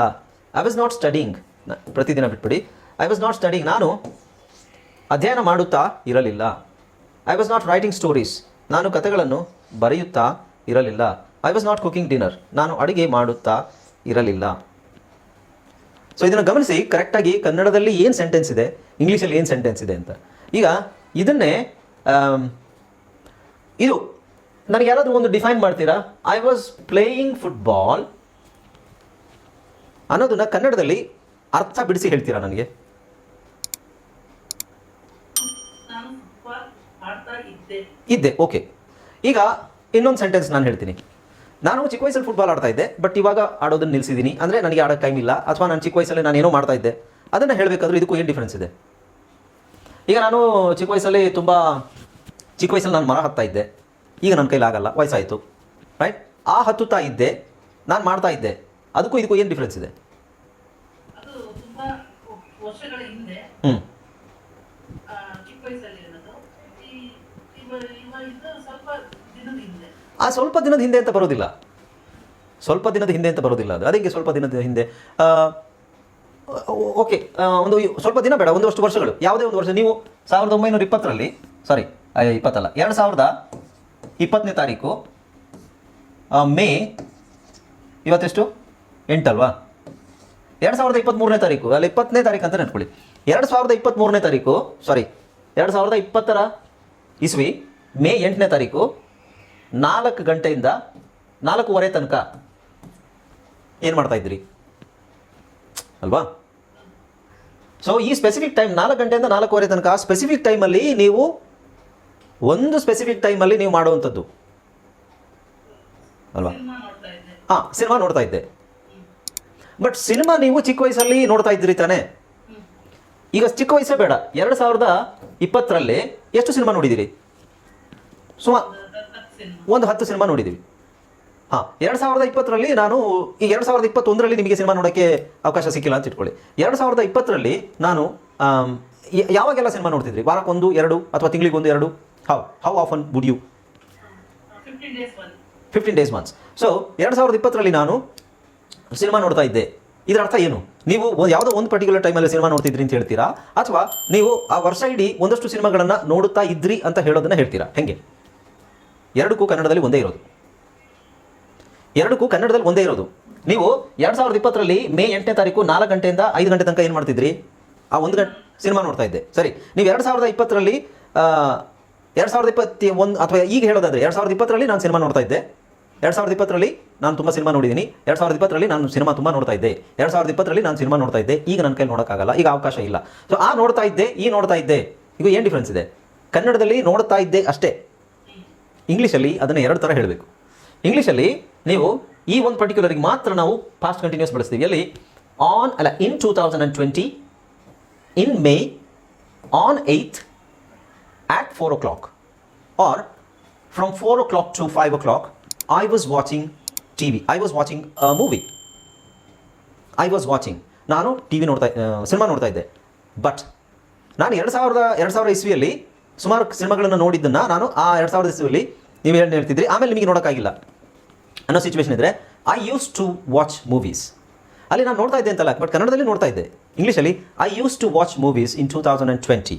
ಐ ವಾಸ್ ನಾಟ್ ಸ್ಟಡಿಂಗ್ ಪ್ರತಿದಿನ ಬಿಟ್ಬಿಡಿ. ಐ ವಾಸ್ ನಾಟ್ ಸ್ಟಡಿಂಗ್ ನಾನು ಅಧ್ಯಯನ ಮಾಡುತ್ತಾ ಇರಲಿಲ್ಲ. I was not writing stories ನಾನು ಕಥೆಗಳನ್ನು ಬರೆಯುತ್ತಾ ಇರಲಿಲ್ಲ. I was not cooking dinner ನಾನು ಅಡುಗೆ ಮಾಡುತ್ತಾ ಇರಲಿಲ್ಲ. ಸೊ ಇದನ್ನು ಗಮನಿಸಿ. ಕರೆಕ್ಟಾಗಿ ಕನ್ನಡದಲ್ಲಿ ಏನು ಸೆಂಟೆನ್ಸ್ ಇದೆ? ಇಂಗ್ಲೀಷಲ್ಲಿ ಏನು ಸೆಂಟೆನ್ಸ್ ಇದೆ ಅಂತ. ಈಗ ಇದನ್ನೇ ಇದು ನನಗೆ ಯಾರಾದರೂ ಒಂದು ಡಿಫೈನ್ ಮಾಡ್ತೀರಾ? ಐ ವಾಸ್ ಪ್ಲೇಯಿಂಗ್ ಫುಟ್ಬಾಲ್ ಅನ್ನೋದನ್ನ ಕನ್ನಡದಲ್ಲಿ ಅರ್ಥ ಬಿಡಿಸಿ ಹೇಳ್ತೀರಾ ನನಗೆ ನಾನು ಫುಟ್ಬಾಲ್ ಆಡ್ತಾ ಇದ್ದೆ ಓಕೆ ಈಗ ಇನ್ನೊಂದು ಸೆಂಟೆನ್ಸ್ ನಾನು ಹೇಳ್ತೀನಿ. ನಾನು ಚಿಕ್ಕ ವಯಸ್ಸಲ್ಲಿ ಫುಟ್ಬಾಲ್ ಆಡ್ತಾ ಇದ್ದೆ ಬಟ್ ಇವಾಗ ಆಡೋದನ್ನು ನಿಲ್ಲಿಸಿದ್ದೀನಿ ಅಂದರೆ ನನಗೆ ಆಡೋಕ್ಕೆ ಟೈಮ್ ಇಲ್ಲ ಅಥವಾ ನಾನು ಚಿಕ್ಕ ವಯಸ್ಸಲ್ಲಿ ನಾನು ಏನೋ ಮಾಡ್ತಾ ಇದ್ದೆ. ಅದನ್ನು ಹೇಳಬೇಕಾದ್ರೂ ಇದಕ್ಕೂ ಏನು ಡಿಫ್ರೆನ್ಸ್ ಇದೆ? ಈಗ ನಾನು ಚಿಕ್ಕ ವಯಸ್ಸಲ್ಲಿ ತುಂಬ ಚಿಕ್ಕ ವಯಸ್ಸಲ್ಲಿ ನಾನು ಮರ ಹತ್ತಾ ಇದ್ದೆ. ಈಗ ನನ್ನ ಕೈಲಾಗಲ್ಲ ವಯಸ್ಸಾಯಿತು. ರೈಟ್ ಆ ಹತ್ತುತ್ತಾ ಇದ್ದೆ ನಾನು ಮಾಡ್ತಾ ಇದ್ದೆ. ಅದಕ್ಕೂ ಇದಕ್ಕೂ ಏನು ಡಿಫ್ರೆನ್ಸ್ ಇದೆ? ಹ್ಞೂ ಆ, ಚಿಕ್ಕ ವಯಸ್ಸಲ್ಲಿ ಇರೋದು ಈ ಇವ ಇವ ಇದು ಸ್ವಲ್ಪ ದಿನದ ಹಿಂದೆ ಆ ಸ್ವಲ್ಪ ದಿನದ ಹಿಂದೆ ಅಂತ ಬರೋದಿಲ್ಲ. ಸ್ವಲ್ಪ ದಿನದ ಹಿಂದೆ ಅಂತ ಬರೋದಿಲ್ಲ ಅದು. ಅದಕ್ಕೆ ಸ್ವಲ್ಪ ದಿನದ ಹಿಂದೆ? ಓಕೆ ಒಂದು ಸ್ವಲ್ಪ ದಿನ ಬೇಡ, ಒಂದಷ್ಟು ವರ್ಷಗಳು. ಯಾವುದೇ ಒಂದು ವರ್ಷ. ನೀವು ಸಾವಿರದ ಒಂಬೈನೂರ ಇಪ್ಪತ್ತರಲ್ಲಿ ಸಾರಿ ಇಪ್ಪತ್ತಲ್ಲ, ಎರಡು ಸಾವಿರದ ಇಪ್ಪತ್ತನೇ ತಾರೀಕು ಮೇ, ಇವತ್ತೆಷ್ಟು? ಎಂಟಲ್ವಾ? ಎರಡು ಸಾವಿರದ ಇಪ್ಪತ್ತ್ಮೂರನೇ ತಾರೀಕು. ಅಲ್ಲಿ ಇಪ್ಪತ್ತನೇ ತಾರೀಕು ಅಂತ ನೆನ್ಕೊಳ್ಳಿ ಎರಡು ಸಾವಿರದ ಇಪ್ಪತ್ತ್ಮೂರನೇ ತಾರೀಕು ಸಾರಿ ಎರಡು ಸಾವಿರದ ಇಪ್ಪತ್ತರ ಇಸ್ವಿ ಮೇ ಎಂಟನೇ ತಾರೀಕು ನಾಲ್ಕು ಗಂಟೆಯಿಂದ ನಾಲ್ಕೂವರೆ ತನಕ ಏನು ಮಾಡ್ತಾ ಇದ್ರಿ ಅಲ್ವಾ? ಸೊ ಈ ಸ್ಪೆಸಿಫಿಕ್ ಟೈಮ್ ನಾಲ್ಕು ಗಂಟೆಯಿಂದ ನಾಲ್ಕೂವರೆ ತನಕ, ಆ ಸ್ಪೆಸಿಫಿಕ್ ಟೈಮಲ್ಲಿ ನೀವು ಒಂದು ಸ್ಪೆಸಿಫಿಕ್ ಟೈಮಲ್ಲಿ ನೀವು ಮಾಡುವಂಥದ್ದು. ಅಲ್ವಾ? ಹಾಂ ಸಿನಿಮಾ ನೋಡ್ತಾ ಇದ್ದೆ. ಬಟ್ ಸಿನಿಮಾ ನೀವು ಚಿಕ್ಕ ವಯಸ್ಸಲ್ಲಿ ನೋಡ್ತಾ ಇದ್ರಿ ತಾನೇ? ಈಗ ಚಿಕ್ಕ ವಯಸ್ಸೇ ಬೇಡ. ಎರಡು ಸಾವಿರದ ಇಪ್ಪತ್ತರಲ್ಲಿ ಎಷ್ಟು ಸಿನಿಮಾ ನೋಡಿದ್ದೀರಿ? ಸುಮಾರು ಒಂದು ಹತ್ತು ಸಿನಿಮಾ ನೋಡಿದ್ದೀವಿ ಹಾಂ ಎರಡು ಸಾವಿರದ ಇಪ್ಪತ್ತರಲ್ಲಿ ನಾನು ಈ ಎರಡು ಸಾವಿರದ ಇಪ್ಪತ್ತೊಂದರಲ್ಲಿ ನಿಮಗೆ ಸಿನಿಮಾ ನೋಡೋಕ್ಕೆ ಅವಕಾಶ ಸಿಕ್ಕಿಲ್ಲ ಅಂತ ಇಟ್ಕೊಳ್ಳಿ. ಎರಡು ಸಾವಿರದ ಇಪ್ಪತ್ತರಲ್ಲಿ ನಾನು ಯಾವಾಗೆಲ್ಲ ಸಿನಿಮಾ ನೋಡ್ತಿದ್ರಿ? ವಾರಕ್ಕೊಂದು ಎರಡು ಅಥವಾ ತಿಂಗಳಿಗೊಂದು ಎರಡು? How how often would you fifteen days months so ಎರಡು ಸಾವಿರದ ಇಪ್ಪತ್ತರಲ್ಲಿ ನಾನು ಸಿನಿಮಾ ನೋಡ್ತಾ ಇದ್ದೆ. ಇದರ ಅರ್ಥ ಏನು? ನೀವು ಯಾವುದೋ ಒಂದು ಪರ್ಟಿಕ್ಯುಲರ್ ಟೈಮಲ್ಲಿ ಸಿನಿಮಾ ನೋಡ್ತಿದ್ರಿ ಅಂತ ಹೇಳ್ತೀರಾ? ಅಥವಾ ನೀವು ಆ ವರ್ಷ ಇಡೀ ಒಂದಷ್ಟು ಸಿನಿಮಾಗಳನ್ನು ನೋಡುತ್ತಾ ಇದ್ರಿ ಅಂತ ಹೇಳೋದನ್ನ ಹೇಳ್ತೀರಾ? ಹೆಂಗೆ? ಎರಡಕ್ಕೂ ಕನ್ನಡದಲ್ಲಿ ಒಂದೇ ಇರೋದು. ಎರಡಕ್ಕೂ ಕನ್ನಡದಲ್ಲಿ ಒಂದೇ ಇರೋದು. ನೀವು ಎರಡು ಸಾವಿರದ ಇಪ್ಪತ್ತರಲ್ಲಿ ಮೇ ಎಂಟನೇ ತಾರೀಕು ನಾಲ್ಕು ಗಂಟೆಯಿಂದ ಐದು ಗಂಟೆ ತನಕ ಏನು ಮಾಡ್ತಿದ್ರಿ? ಆ ಒಂದು ಗಂಟೆ ಸಿನಿಮಾ ನೋಡ್ತಾ ಇದ್ದೆ. ಸರಿ, ನೀವು ಎರಡು ಸಾವಿರದ ಇಪ್ಪತ್ತರಲ್ಲಿ ಎರಡು ಸಾವಿರದ ಇಪ್ಪತ್ತಿ ಒಂದು ಅಥವಾ ಈಗ ಹೇಳೋದಾದರೆ ಎರಡು ಸಾವಿರದ ಇಪ್ಪತ್ತರಲ್ಲಿ ನಾನು ಸಿನಿಮಾ ನೋಡ್ತಾ ಇದ್ದೆ. ಎರಡು ಸಾವಿರದ ಇಪ್ಪತ್ತರಲ್ಲಿ ನಾನು ತುಂಬ ಸಿನಿಮಾ ನೋಡಿದ್ದೀನಿ. ಎರಡು ಸಾವಿರದ ಇಪ್ಪತ್ತರಲ್ಲಿ ನಾನು ಸಿನಿಮಾ ತುಂಬ ನೋಡ್ತಾ ಇದ್ದೆ. ಎರಡು ಸಾವಿರದ ಇಪ್ಪತ್ತರಲ್ಲಿ ನಾನು ಸಿನಿಮಾ ನೋಡ್ತಾ ಇದ್ದೆ. ಈಗ ನನ್ನ ಕೈಲಿ ನೋಡೋಕ್ಕಾಗಲ್ಲ. ಈಗ ಅವಕಾಶ ಇಲ್ಲ. ಸೊ ಆ ನೋಡ್ತಾ ಇದ್ದೆ, ಈ ನೋಡ್ತಾ ಇದ್ದೆ. ಈಗ ಏನು ಡಿಫ್ರೆನ್ಸ್ ಇದೆ? ಕನ್ನಡದಲ್ಲಿ ನೋಡ್ತಾ ಇದ್ದೆ ಅಷ್ಟೇ. ಇಂಗ್ಲೀಷಲ್ಲಿ ಅದನ್ನು ಎರಡು ಥರ ಹೇಳಬೇಕು. ಇಂಗ್ಲೀಷಲ್ಲಿ ನೀವು ಈ ಒಂದು ಪರ್ಟಿಕ್ಯುಲರಿಗೆ ಮಾತ್ರ ನಾವು ಪಾಸ್ಟ್ ಕಂಟಿನ್ಯೂಸ್ ಬಳಸ್ತೀವಿ. ಅಲ್ಲಿ ಆನ್ ಅಲ್ಲ in two thousand and twenty in May on eighth at 4 o'clock. Or, from 4 o'clock to 5 o'clock, i was watching tv i was watching a movie I was watching ನಾನು T V ನೋಡ್ತಾ cinema ನೋಡ್ತಾ ಇದ್ದೆ. But ನಾನು ಎರಡು ಸಾವಿರದ, ಎರಡು ಸಾವಿರ ಇಸ್ವಿಯಲ್ಲಿ ಸುಮಾರು ಸಿನಿಮಾಗಳನ್ನು ನೋಡಿದ್ದನ್ನು ನಾನು ಆ ಎರಡು ಸಾವಿರದ ಇಸ್ವಿಯಲ್ಲಿ ನೀವು ಏನು ಹೇಳ್ತಿದ್ರಿ, ಆಮೇಲೆ ನಿಮಗೆ ನೋಡೋಕ್ಕಾಗಿಲ್ಲ. ಅನ್ನೋ ಸಿಚುವೇಶನ್ ಇದ್ದರೆ I use to watch movies ಅಲ್ಲಿ ನಾನು ನೋಡ್ತಾ ಇದ್ದೆ ಅಂತಲ್ಲ ಬಟ್ ಕನ್ನಡದಲ್ಲಿ ನೋಡ್ತಾ ಇದ್ದೆ. ಇಂಗ್ಲೀಷಲ್ಲಿ I use to watch movies in two thousand and twenty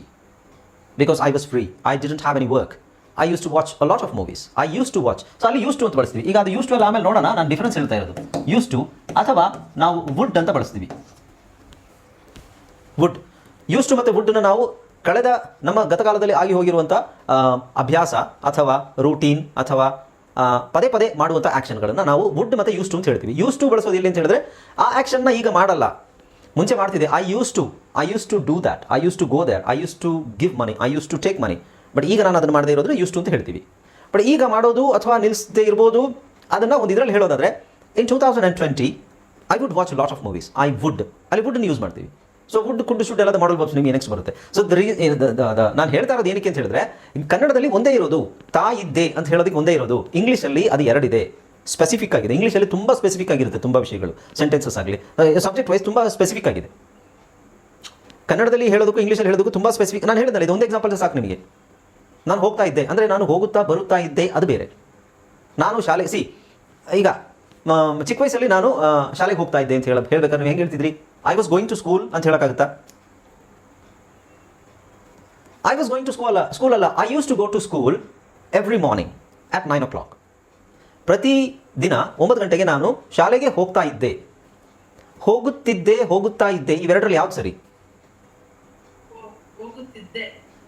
because I was free I didn't have any work I use to watch a lot of movies I use to watch so ಅಲ್ಲಿ use to ಅಂತ ಬಳಸ್ತೀವಿ. ಈಗ ಅದು use to ಅಲ್ಲಿ, ಆಮೇಲೆ ನೋಡೋಣ, ನಾನು difference ಹೇಳ್ತಾ ಇರೋದು. ಯೂಸ್ ಟು ಅಥವಾ ನಾವು ವುಡ್ ಅಂತ ಬಳಸ್ತೀವಿ. ವುಡ್ ಯೂಸ್ ಟು ಮತ್ತು ವುಡ್ನ ನಾವು ಕಳೆದ ನಮ್ಮ ಗತಕಾಲದಲ್ಲಿ ಆಗಿ ಹೋಗಿರುವಂಥ ಅಭ್ಯಾಸ ಅಥವಾ ರೂಟೀನ್ ಅಥವಾ ಪದೇ ಪದೇ ಮಾಡುವಂಥ ಆ್ಯಕ್ಷನ್ಗಳನ್ನು ನಾವು ವುಡ್ ಮತ್ತು ಯೂಸ್ ಟು ಅಂತ ಹೇಳ್ತೀವಿ. ಯೂಸ್ ಟು ಬಳಸೋದು ಎಲ್ಲಿ ಅಂತ ಹೇಳಿದ್ರೆ, ಆ ಆ್ಯಕ್ಷನ್ನ ಈಗ ಮಾಡಲ್ಲ. ಮುಂಚೆ ಮಾಡ್ತಿದ್ದೆ I use to I use to do that I use to go that I use to give money I use to take money but ಈಗ ನಾನು ಅದನ್ನು ಮಾಡದೇ ಇರೋದ್ರೆ ಯೂಸ್ ಟು ಅಂತ ಹೇಳ್ತೀವಿ. ಬಟ್ ಈಗ ಮಾಡೋದು ಅಥವಾ ನಿಲ್ಲಿಸದೇ ಇರ್ಬೋದು, ಅದನ್ನು ಒಂದು ಇದರಲ್ಲಿ ಹೇಳೋದಾದರೆ in two thousand and twenty I would watch lot of movies I would ಅಲ್ಲಿ ವುಡ್ನ ಯೂಸ್ ಮಾಡ್ತೀವಿ. ಸೊ ಗುಡ್ ಕುಡ್ ಶುಡ್ ಎಲ್ಲ ಮಾಡಲ್ ಬಾಕ್ಸ್ ನಿಮಗೆ ನೆಕ್ಸ್ಟ್ ಬರುತ್ತೆ. ಸೊ ನಾನು ಹೇಳ್ತಾ ಇರೋದು ಏನಕ್ಕೆ ಅಂತ ಹೇಳಿದ್ರೆ ಕನ್ನಡದಲ್ಲಿ ಒಂದೇ ಇರೋದು ತಾಯಿದ್ದೆ ಅಂತ ಹೇಳೋದಕ್ಕೆ ಒಂದೇ ಇರೋದು ಇಂಗ್ಲೀಷಲ್ಲಿ ಅದು ಎರಡಿದೆ ಸ್ಪೆಸಿಫಿಕ್ ಆಗಿದೆ. ಇಂಗ್ಲೀಷಲ್ಲಿ ತುಂಬ ಸ್ಪೆಸಿಫಿಕ್ ಆಗಿರುತ್ತೆ ತುಂಬ ವಿಷಯಗಳು ಸೆಂಟೆನ್ಸಸ್ ಆಗಲಿ. ಸಬ್ಜೆಕ್ಟ್ ವೈಸ್ ತುಂಬ ಸ್ಪೆಸಿಫಿಕ್ ಆಗಿದೆ. ಕನ್ನಡದಲ್ಲಿ ಹೇಳೋದಕ್ಕೂ ಇಂಗ್ಲೀಷಲ್ಲಿ ಹೇಳೋದಕ್ಕೂ ತುಂಬ ಸ್ಪೆಸಿಫಿಕ್ ನಾನು ಹೇಳಿದ್ನಲ್ಲ, ಇದು ಒಂದು ಎಕ್ಸಾಂಪಲ್ ಸಾಕು ನಿಮಗೆ. ನಾನು ಹೋಗ್ತಾ ಇದ್ದೆ, ಅಂದರೆ ನಾನು ಹೋಗುತ್ತಾ ಬರುತ್ತಾ ಇದ್ದೆ, ಅದು ಬೇರೆ. ನಾನು ಶಾಲೆ ಸಿ ಈಗ ಚಿಕ್ಕ ವಯಸ್ಸಲ್ಲಿ ನಾನು ಶಾಲೆಗೆ ಹೋಗ್ತಾ ಇದ್ದೆ ಅಂತ ಹೇಳ ಹೇಳ್ಬೇಕಾದ್ರೆ ಹೆಂಗೆ ಹೇಳ್ತಿದ್ರಿ? I was going to school ಅಂತ ಹೇಳೋಕ್ಕಾಗುತ್ತಾ? I was going to school ಅಲ್ಲ ಸ್ಕೂಲ್ ಅಲ್ಲ. I use to go to school every morning at nine o'clock ಪ್ರತಿ ದಿನ ಒಂಬತ್ತು ಗಂಟೆಗೆ ನಾನು ಶಾಲೆಗೆ ಹೋಗ್ತಾ ಇದ್ದೆ. ಹೋಗುತ್ತಿದ್ದೆ ಹೋಗುತ್ತಾ ಇದ್ದೆ. ಇವೆರಡರಲ್ಲಿ ಯಾವ್ದು ಸರಿ?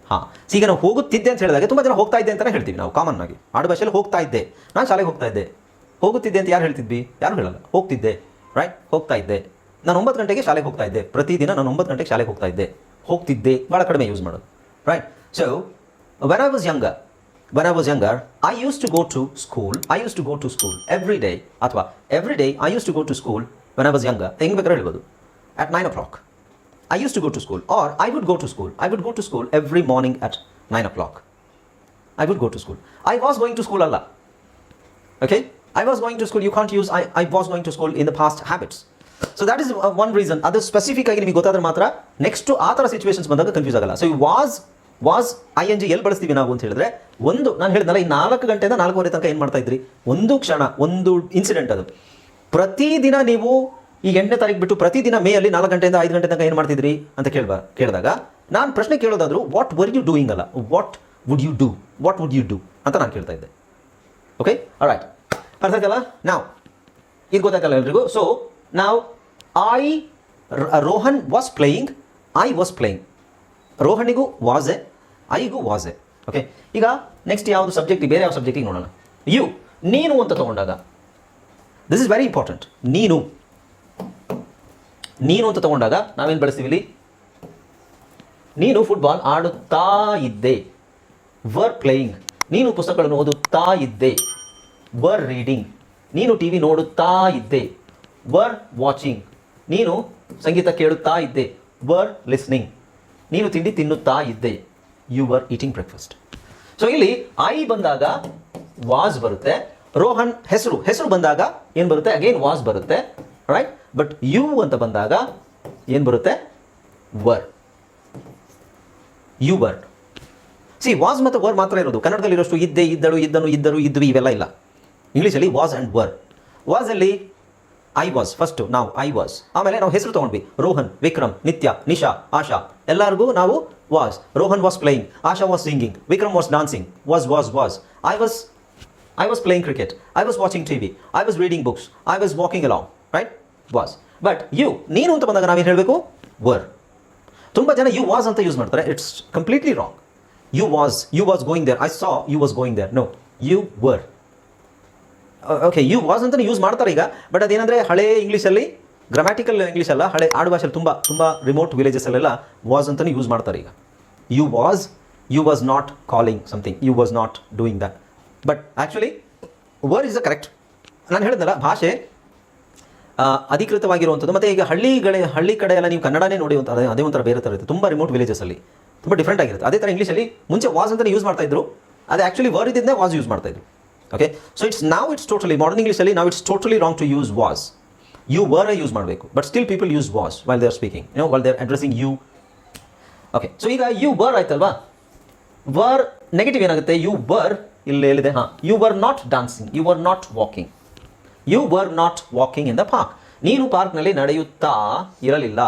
ಹೋ- ಈಗ ನಾವು ಹೋಗುತ್ತಿದ್ದೆ ಅಂತ ಹೇಳಿದಾಗ ತುಂಬ ಜನ ಹೋಗ್ತಾ ಇದ್ದೆ ಅಂತಲೇ ಹೇಳ್ತೀವಿ ನಾವು ಕಾಮನ್ ಆಗಿ. ಆಡು ಭಾಷೆಯಲ್ಲಿ ಹೋಗ್ತಾ ಇದ್ದೆ. ನಾನು ಶಾಲೆಗೆ ಹೋಗ್ತಾ ಇದ್ದೆ. ಹೋಗುತ್ತಿದ್ದೆ ಅಂತ ಯಾರು ಹೇಳ್ತಿದ್ವಿ? ಯಾರು ಹೇಳಲ್ಲ. ಹೋಗ್ತಿದ್ದೆ ರೈಟ್ ಹೋಗ್ತಾ ಇದ್ದೆ. ನಾನು ಒಂಬತ್ತು ಗಂಟೆಗೆ ಶಾಲೆಗೆ ಹೋಗ್ತಾ ಇದ್ದೆ ಪ್ರತಿದಿನ ನಾನು ಒಂಬತ್ತು ಗಂಟೆಗೆ ಶಾಲೆಗೆ ಹೋಗ್ತಾ ಇದ್ದೆ ಹೋಗ್ತಿದ್ದೆ ಭಾಳ ಕಡಿಮೆ ಯೂಸ್ ಮಾಡೋದು right so when I was younger when I was younger I use to go to school I use to go to school every day ಅಥವಾ every day I use to go to school when I was younger ಹೆಂಗೆ ಬೇಕಾದ್ರೆ ಹೇಳ್ಬೋದು at nine o'clock I used to go to school, or I would go to school. I would go to school every morning at 9 o'clock. I would go to school. I was going to school, Allah. Okay? I was going to school. You can't use I, I was going to school in the past habits. So that is one reason ಅದು specific ಆಗಿ ನಿಮಗೆ ಗೊತ್ತಾದ್ರೆ ಮಾತ್ರ next ಆ ಥರ situations ಬಂದಾಗ confuse ಆಗಲ್ಲ. So was was I N G ಎಲ್ಲಿ ಬಳಸ್ತೀವಿ ನಾವು ಅಂತ ಹೇಳಿದ್ರೆ ಒಂದು, ನಾನು ಹೇಳಿದ್ನಲ್ಲ ಈ ನಾಲ್ಕು ಗಂಟೆಯಿಂದ ನಾಲ್ಕೂವರೆ ತನಕ ಏನು ಮಾಡ್ತಾ ಇದ್ರಿ? ಒಂದು ಕ್ಷಣ, ಒಂದು ಇನ್ಸಿಡೆಂಟ್ ಅದು. ಪ್ರತಿದಿನ ನೀವು ಈ ಎಂಟನೇ ತಾರೀಕು ಬಿಟ್ಟು ಪ್ರತಿದಿನ ಮೇ ಅಲ್ಲಿ ನಾಲ್ಕು ಗಂಟೆಯಿಂದ ಐದು ಗಂಟೆ ತನಕ ಏನು ಮಾಡ್ತಿದ್ರಿ ಅಂತ ಕೇಳ್ಬಾ, ಕೇಳಿದಾಗ ನಾನು ಪ್ರಶ್ನೆ ಕೇಳೋದಾದ್ರು ವಾಟ್ ವರ್ ಯು ಡೂಯಿಂಗ್ ಅಲ್ಲ? What would you do what would you do ಅಂತ ನಾನು ಕೇಳ್ತಾ ಇದ್ದೆ. ಓಕೆ ರೈಟ್ ಅರ್ಥ ಆಯ್ತಲ್ಲ ನಾವು ಇದು ಗೊತ್ತಾಗಲ್ಲ ಎಲ್ರಿಗೂ. ಸೊ ನಾವು I Rohan was playing I was playing ರೋಹನಿಗೂ was a ಐಗೂ ವಾಸ್ ಎ ಓಕೆ ಈಗ ನೆಕ್ಸ್ಟ್ ಯಾವುದು ಸಬ್ಜೆಕ್ಟ್ ಬೇರೆ ಯಾವ ಸಬ್ಜೆಕ್ಟಿಗೆ ನೋಡೋಣ. ಯು ನೀನು ಅಂತ ತಗೊಂಡಾಗ. ದಿಸ್ ಇಸ್ ವೆರಿ ಇಂಪಾರ್ಟೆಂಟ್ ನೀನು. ನೀನು ಅಂತ ತಗೊಂಡಾಗ ನಾವೇನು ಬಳಸ್ತೀವಿ ಇಲ್ಲಿ ನೀನು ಫುಟ್ಬಾಲ್ ಆಡುತ್ತಾ ಇದ್ದೆ. ವರ್ ಪ್ಲೇಯಿಂಗ್ ನೀನು ಪುಸ್ತಕಗಳನ್ನು ಓದುತ್ತಾ ಇದ್ದೆ. ವರ್ ರೀಡಿಂಗ್ ನೀನು ಟಿ ವಿ ನೋಡುತ್ತಾ ಇದ್ದೆ. ವರ್ ವಾಚಿಂಗ್ ನೀನು ಸಂಗೀತ ಕೇಳುತ್ತಾ ಇದ್ದೆ. ವರ್ ಲಿಸ್ನಿಂಗ್ ನೀನು ತಿಂಡಿ ತಿನ್ನುತ್ತಾ ಇದ್ದೆ. You were eating breakfast so ಇಲ್ಲಿ ಐ ಬಂದಾಗ ವಾಸ್ ಬರುತ್ತೆ. ರೋಹನ್ ಹೆಸರು. ಹೆಸರು ಬಂದಾಗ ಏನು ಬರುತ್ತೆ? ಅಗೇನ್ ವಾಸ್ ಬರುತ್ತೆ. ರೈಟ್ ಬಟ್ ಯು ಅಂತ ಬಂದಾಗ ಏನು ಬರುತ್ತೆ? Were you were see was ಮತ್ತು ವರ್ ಮಾತ್ರ ಇರೋದು. ಕನ್ನಡದಲ್ಲಿರೋಷ್ಟು ಇದ್ದೆ, ಇದ್ದಳು, ಇದ್ದನು, ಇದ್ದರು, ಇದ್ವಿ ಇವೆಲ್ಲ ಇಲ್ಲ. ಇಂಗ್ಲೀಷಲ್ಲಿ ವಾಸ್ ಆ್ಯಂಡ್ ವರ್ ವಾಸಲ್ಲಿ ಐ ವಾಸ್ ಫಸ್ಟು ನಾವು ಐ ವಾಸ್ ಆಮೇಲೆ ನಾವು ಹೆಸರು ತೊಗೊಂಡ್ವಿ. ರೋಹನ್, ವಿಕ್ರಮ್, ನಿತ್ಯ, ನಿಶಾ, ಆಶಾ. ಎಲ್ಲರಿಗೂ ನಾವು was Rohan was playing Asha was singing Vikram was dancing was was was I was I was playing cricket I was watching T V I was reading books I was walking along right was but you ನೀನು ಅಂತ ಬಂದಾಗ ನಾವೇನು ಹೇಳಬೇಕು? Were ತುಂಬ ಜನ you was ಅಂತ use ಮಾಡ್ತಾರೆ. It's completely wrong you was you was going there I saw you was going there no you were okay you was ಅಂತಲೇ ಯೂಸ್ ಮಾಡ್ತಾರೆ ಈಗ ಬಟ್ ಅದೇನಂದರೆ ಹಳೆ ಇಂಗ್ಲೀಷಲ್ಲಿ ಗ್ರಾಮ್ಯಾಟಿಕಲ್ ಇಂಗ್ಲೀಷ್ ಅಲ್ಲ, ಹಳೆ ಆಡು ಭಾಷೆಯಲ್ಲಿ ತುಂಬ ತುಂಬ ರಿಮೋಟ್ ವಿಲೇಜಸ್ಸಲ್ಲೆಲ್ಲ ವಾಸ್ ಅಂತಲೇ ಯೂಸ್ ಮಾಡ್ತಾರೆ ಈಗ. You was you was not calling something you was not doing that but actually were is a correct ನಾನು ಹೇಳಿದ್ನಲ್ಲ ಭಾಷೆ ಅಧಿಕೃತವಾಗಿರುವಂಥದ್ದು ಮತ್ತು ಈಗ ಹಳ್ಳಿಗಳೇ ಹಳ್ಳಿ ಕಡೆ ಎಲ್ಲ ನೀವು ಕನ್ನಡನೇ ನೋಡಿ ಅಂತ, ಅದೇ ಅದೇ ಒಂಥರ ಬೇರೆ ಥರ ಇರುತ್ತೆ, ತುಂಬ ರಿಮೋಟ್ ವಿಲೇಜಸ್ಸಲ್ಲಿ ತುಂಬ ಡಿಫ್ರೆಂಟ್ ಆಗಿರುತ್ತೆ. ಅದೇ ಥರ ಇಂಗ್ಲೀಷಲ್ಲಿ ಮುಂಚೆ ವಾಸ್ ಅಂತಲೇ ಯೂಸ್ ಮಾಡ್ತಾಯಿದ್ರು ಅದು ಆ್ಯಕ್ಚುಲಿ ವರ್ ಇದ್ದಿದ್ದೇ ವಾಸ್ ಯೂಸ್ ಮಾಡ್ತಾ ಇದ್ರು. ಓಕೆ ಸೊ ಇಟ್ಸ್ ನಾವು ಇಟ್ಸ್ ಟೋಟಲಿ ಮಾಡರ್ನ್ ಇಂಗ್ಲೀಷಲ್ಲಿ ನಾವು it's totally wrong to use was you were use ಮಾಡಬೇಕು. But still people use was while they are speaking no while they are addressing you okay so ಈಗ you were ಆಯ್ತಲ್ವಾ? Were negative ಏನಾಗುತ್ತೆ? You were ಇಲ್ಲಿ ಹೇಳಿದೆ, ಹಾಂ you were not dancing you were not walking you were not walking in the park ನೀನು ಪಾರ್ಕ್ನಲ್ಲಿ ನಡೆಯುತ್ತಾ ಇರಲಿಲ್ಲ.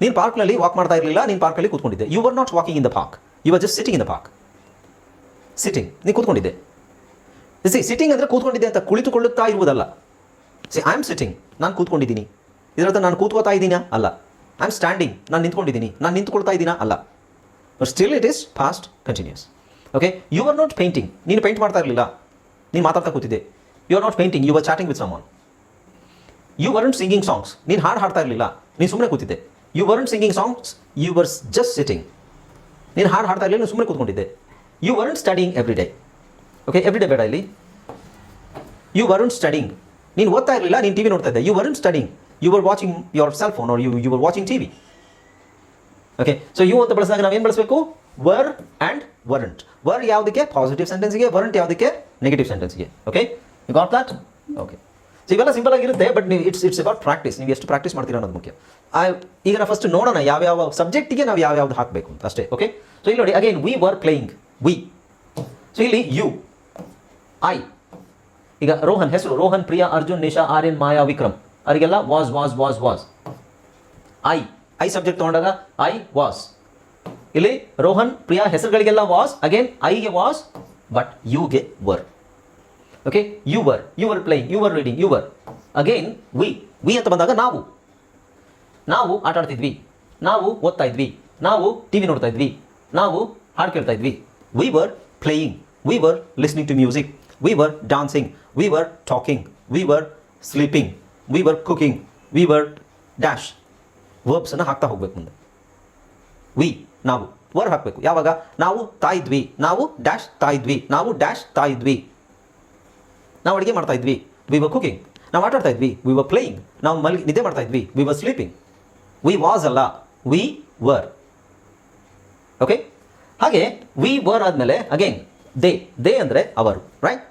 ನೀನು ಪಾರ್ಕ್ನಲ್ಲಿ ವಾಕ್ ಮಾಡ್ತಾ ಇರಲಿಲ್ಲ, ನೀನು ಪಾರ್ಕಲ್ಲಿ ಕೂತ್ಕೊಂಡಿದ್ದೆ. You were not walking in the park you were just sitting in the park sitting ನೀನು ಕೂತ್ಕೊಂಡಿದ್ದೆ. ಸಿ ಸಿಟ್ಟಿಂಗ್ ಅಂದರೆ ಕೂತ್ಕೊಂಡಿದ್ದೆ ಅಂತ ಕುಳಿತುಕೊಳ್ಳುತ್ತಾ ಇರುವುದಲ್ಲ. ಸಿ ಐ ಆಮ್ ಸಿಟ್ಟಿಂಗ್ ನಾನು ಕೂತ್ಕೊಂಡಿದ್ದೀನಿ. ಇದರರ್ಥ ನಾನು ಕೂತ್ಕೋತಾ ಇದ್ದೀನಾ? ಅಲ್ಲ. ಐ ಆಮ್ ಸ್ಟ್ಯಾಂಡಿಂಗ್ ನಾನು ನಿಂತ್ಕೊಂಡಿದ್ದೀನಿ. ನಾನು ನಿಂತ್ಕೊಳ್ತಾ ಇದ್ದೀನಾ? ಅಲ್ಲ. But still it is fast continuous okay you are not painting ನೀನು ಪೇಂಟ್ ಮಾಡ್ತಾ ಇರಲಿಲ್ಲ. ನೀನು ಮಾತಾಡ್ತಾ ಕೂತಿದ್ದೆ. You are not painting you are chatting with someone you weren't singing songs ನೀನು ಹಾಡು ಹಾಡ್ತಾ ಇರಲಿಲ್ಲ. ನೀನು ಸುಮ್ಮನೆ ಕೂತಿದ್ದೆ. You weren't singing songs you were just sitting ನೀನು ಹಾಡು ಹಾಡ್ತಾ ಇರಲಿಲ್ಲ, ನೀನು ಸುಮ್ಮನೆ ಕೂತ್ಕೊಂಡಿದ್ದೆ. You weren't studying every day okay every day ಬೇಡ ಇಲ್ಲಿ ಯು ವರುಣ್ ಸ್ಟಡಿಂಗ್ ನೀನು ಓದ್ತಾ ಇರಲಿಲ್ಲ, ನೀನು ಟಿ ವಿ ನೋಡ್ತಾ ಇದ್ದೆ. You weren't studying you were watching your cell phone you you were watching TV okay so you ಅಂತ ಬಳಸಿದಾಗ ನಾವು ಏನು ಬಳಸಬೇಕು? ವರ್ ಆ್ಯಂಡ್ ವರಂಟ್ ವರ್ ಯಾವುದಕ್ಕೆ? ಪಾಸಿಟಿವ್ ಸೆಂಟೆನ್ಸ್ಗೆ ವರಂಟ್ ಯಾವುದಕ್ಕೆ? Negative ಸೆಂಟೆನ್ಸ್ಗೆ okay you got that okay so ಇವೆಲ್ಲ ಸಿಂಪಲ್ ಆಗಿರುತ್ತೆ ಬಟ್ ನೀವು ಇಟ್ಸ್ ಇಟ್ಸ್ ಅಬೌಟ್ ಪ್ರಾಕ್ಟೀಸ್ ನೀವು ಎಷ್ಟು ಪ್ರಾಕ್ಟೀಸ್ ಮಾಡ್ತೀರಾ ಅನ್ನೋದು ಮುಖ್ಯ. ಈಗ ನಾವು ಫಸ್ಟ್ ನೋಡೋಣ ಯಾವ ಯಾವ ಸಬ್ಜೆಕ್ಟಿಗೆ ನಾವು ಯಾವ್ಯಾವ್ದು ಹಾಕಬೇಕು ಅಂತ ಅಷ್ಟೇ ಓಕೆ ಸೊ ಇಲ್ಲಿ ನೋಡಿ again we were playing we so ಇಲ್ಲಿ ಯು ಐ ಈಗ ರೋಹನ್, ಹೆಸರು ರೋಹನ್, ಪ್ರಿಯಾ, ಅರ್ಜುನ್, ನಿಶಾ, ಆರ್ಯನ್, ಮಾಯಾ, ವಿಕ್ರಮ್. ಅವರಿಗೆಲ್ಲ was was was was I I subject ತಗೊಂಡಾಗ ಐ ವಾಸ್ ಇಲ್ಲಿ ರೋಹನ್, ಪ್ರಿಯಾ ಹೆಸರುಗಳಿಗೆಲ್ಲ ವಾಸ್ ಅಗೇನ್ ಐಗೆ ವಾಸ್ ಬಟ್ ಯುಗೆ were okay you were you were playing you were reading you were again we we ಅಂತ ಬಂದಾಗ ನಾವು. ನಾವು ಆಟ ಆಡ್ತಿದ್ವಿ. ನಾವು ಓದ್ತಾ ಇದ್ವಿ. ನಾವು ಟಿ ವಿ ನೋಡ್ತಾ ಇದ್ವಿ. ನಾವು ಹಾಡು ಕೇಳ್ತಾ ಇದ್ವಿ. We were playing we were listening to music we were dancing we were talking we were sleeping we were cooking we were dash ವರ್ಬ್ಸನ್ನು ಹಾಕ್ತಾ ಹೋಗ್ಬೇಕು ಮುಂದೆ. ವಿ ನಾವು ವರ್ ಹಾಕಬೇಕು. ಯಾವಾಗ? ನಾವು ತಾಯಿದ್ವಿ. ನಾವು ಡ್ಯಾಶ್ ತಾಯಿದ್ವಿ. ನಾವು ಡ್ಯಾಶ್ ತಾಯಿದ್ವಿ. ನಾವು ಅಡುಗೆ ಮಾಡ್ತಾ ಇದ್ವಿ. ವಿ ವರ್ ಕುಕಿಂಗ್ ನಾವು ಆಟ ಇದ್ವಿ. ವಿ ವರ್ ಪ್ಲೇಯಿಂಗ್ ನಾವು ಮಲ್ಗಿ, ನಿದ್ದೆ ಮಾಡ್ತಾ ಇದ್ವಿ. We were sleeping we was ಅಲ್ಲ. ವಿ ವರ್ ಓಕೆ ಹಾಗೆ ವಿ ವರ್ ಆದಮೇಲೆ ಅಗೇನ್ ದೇ ದೇ ಅಂದರೆ ಅವರು ರೈಟ್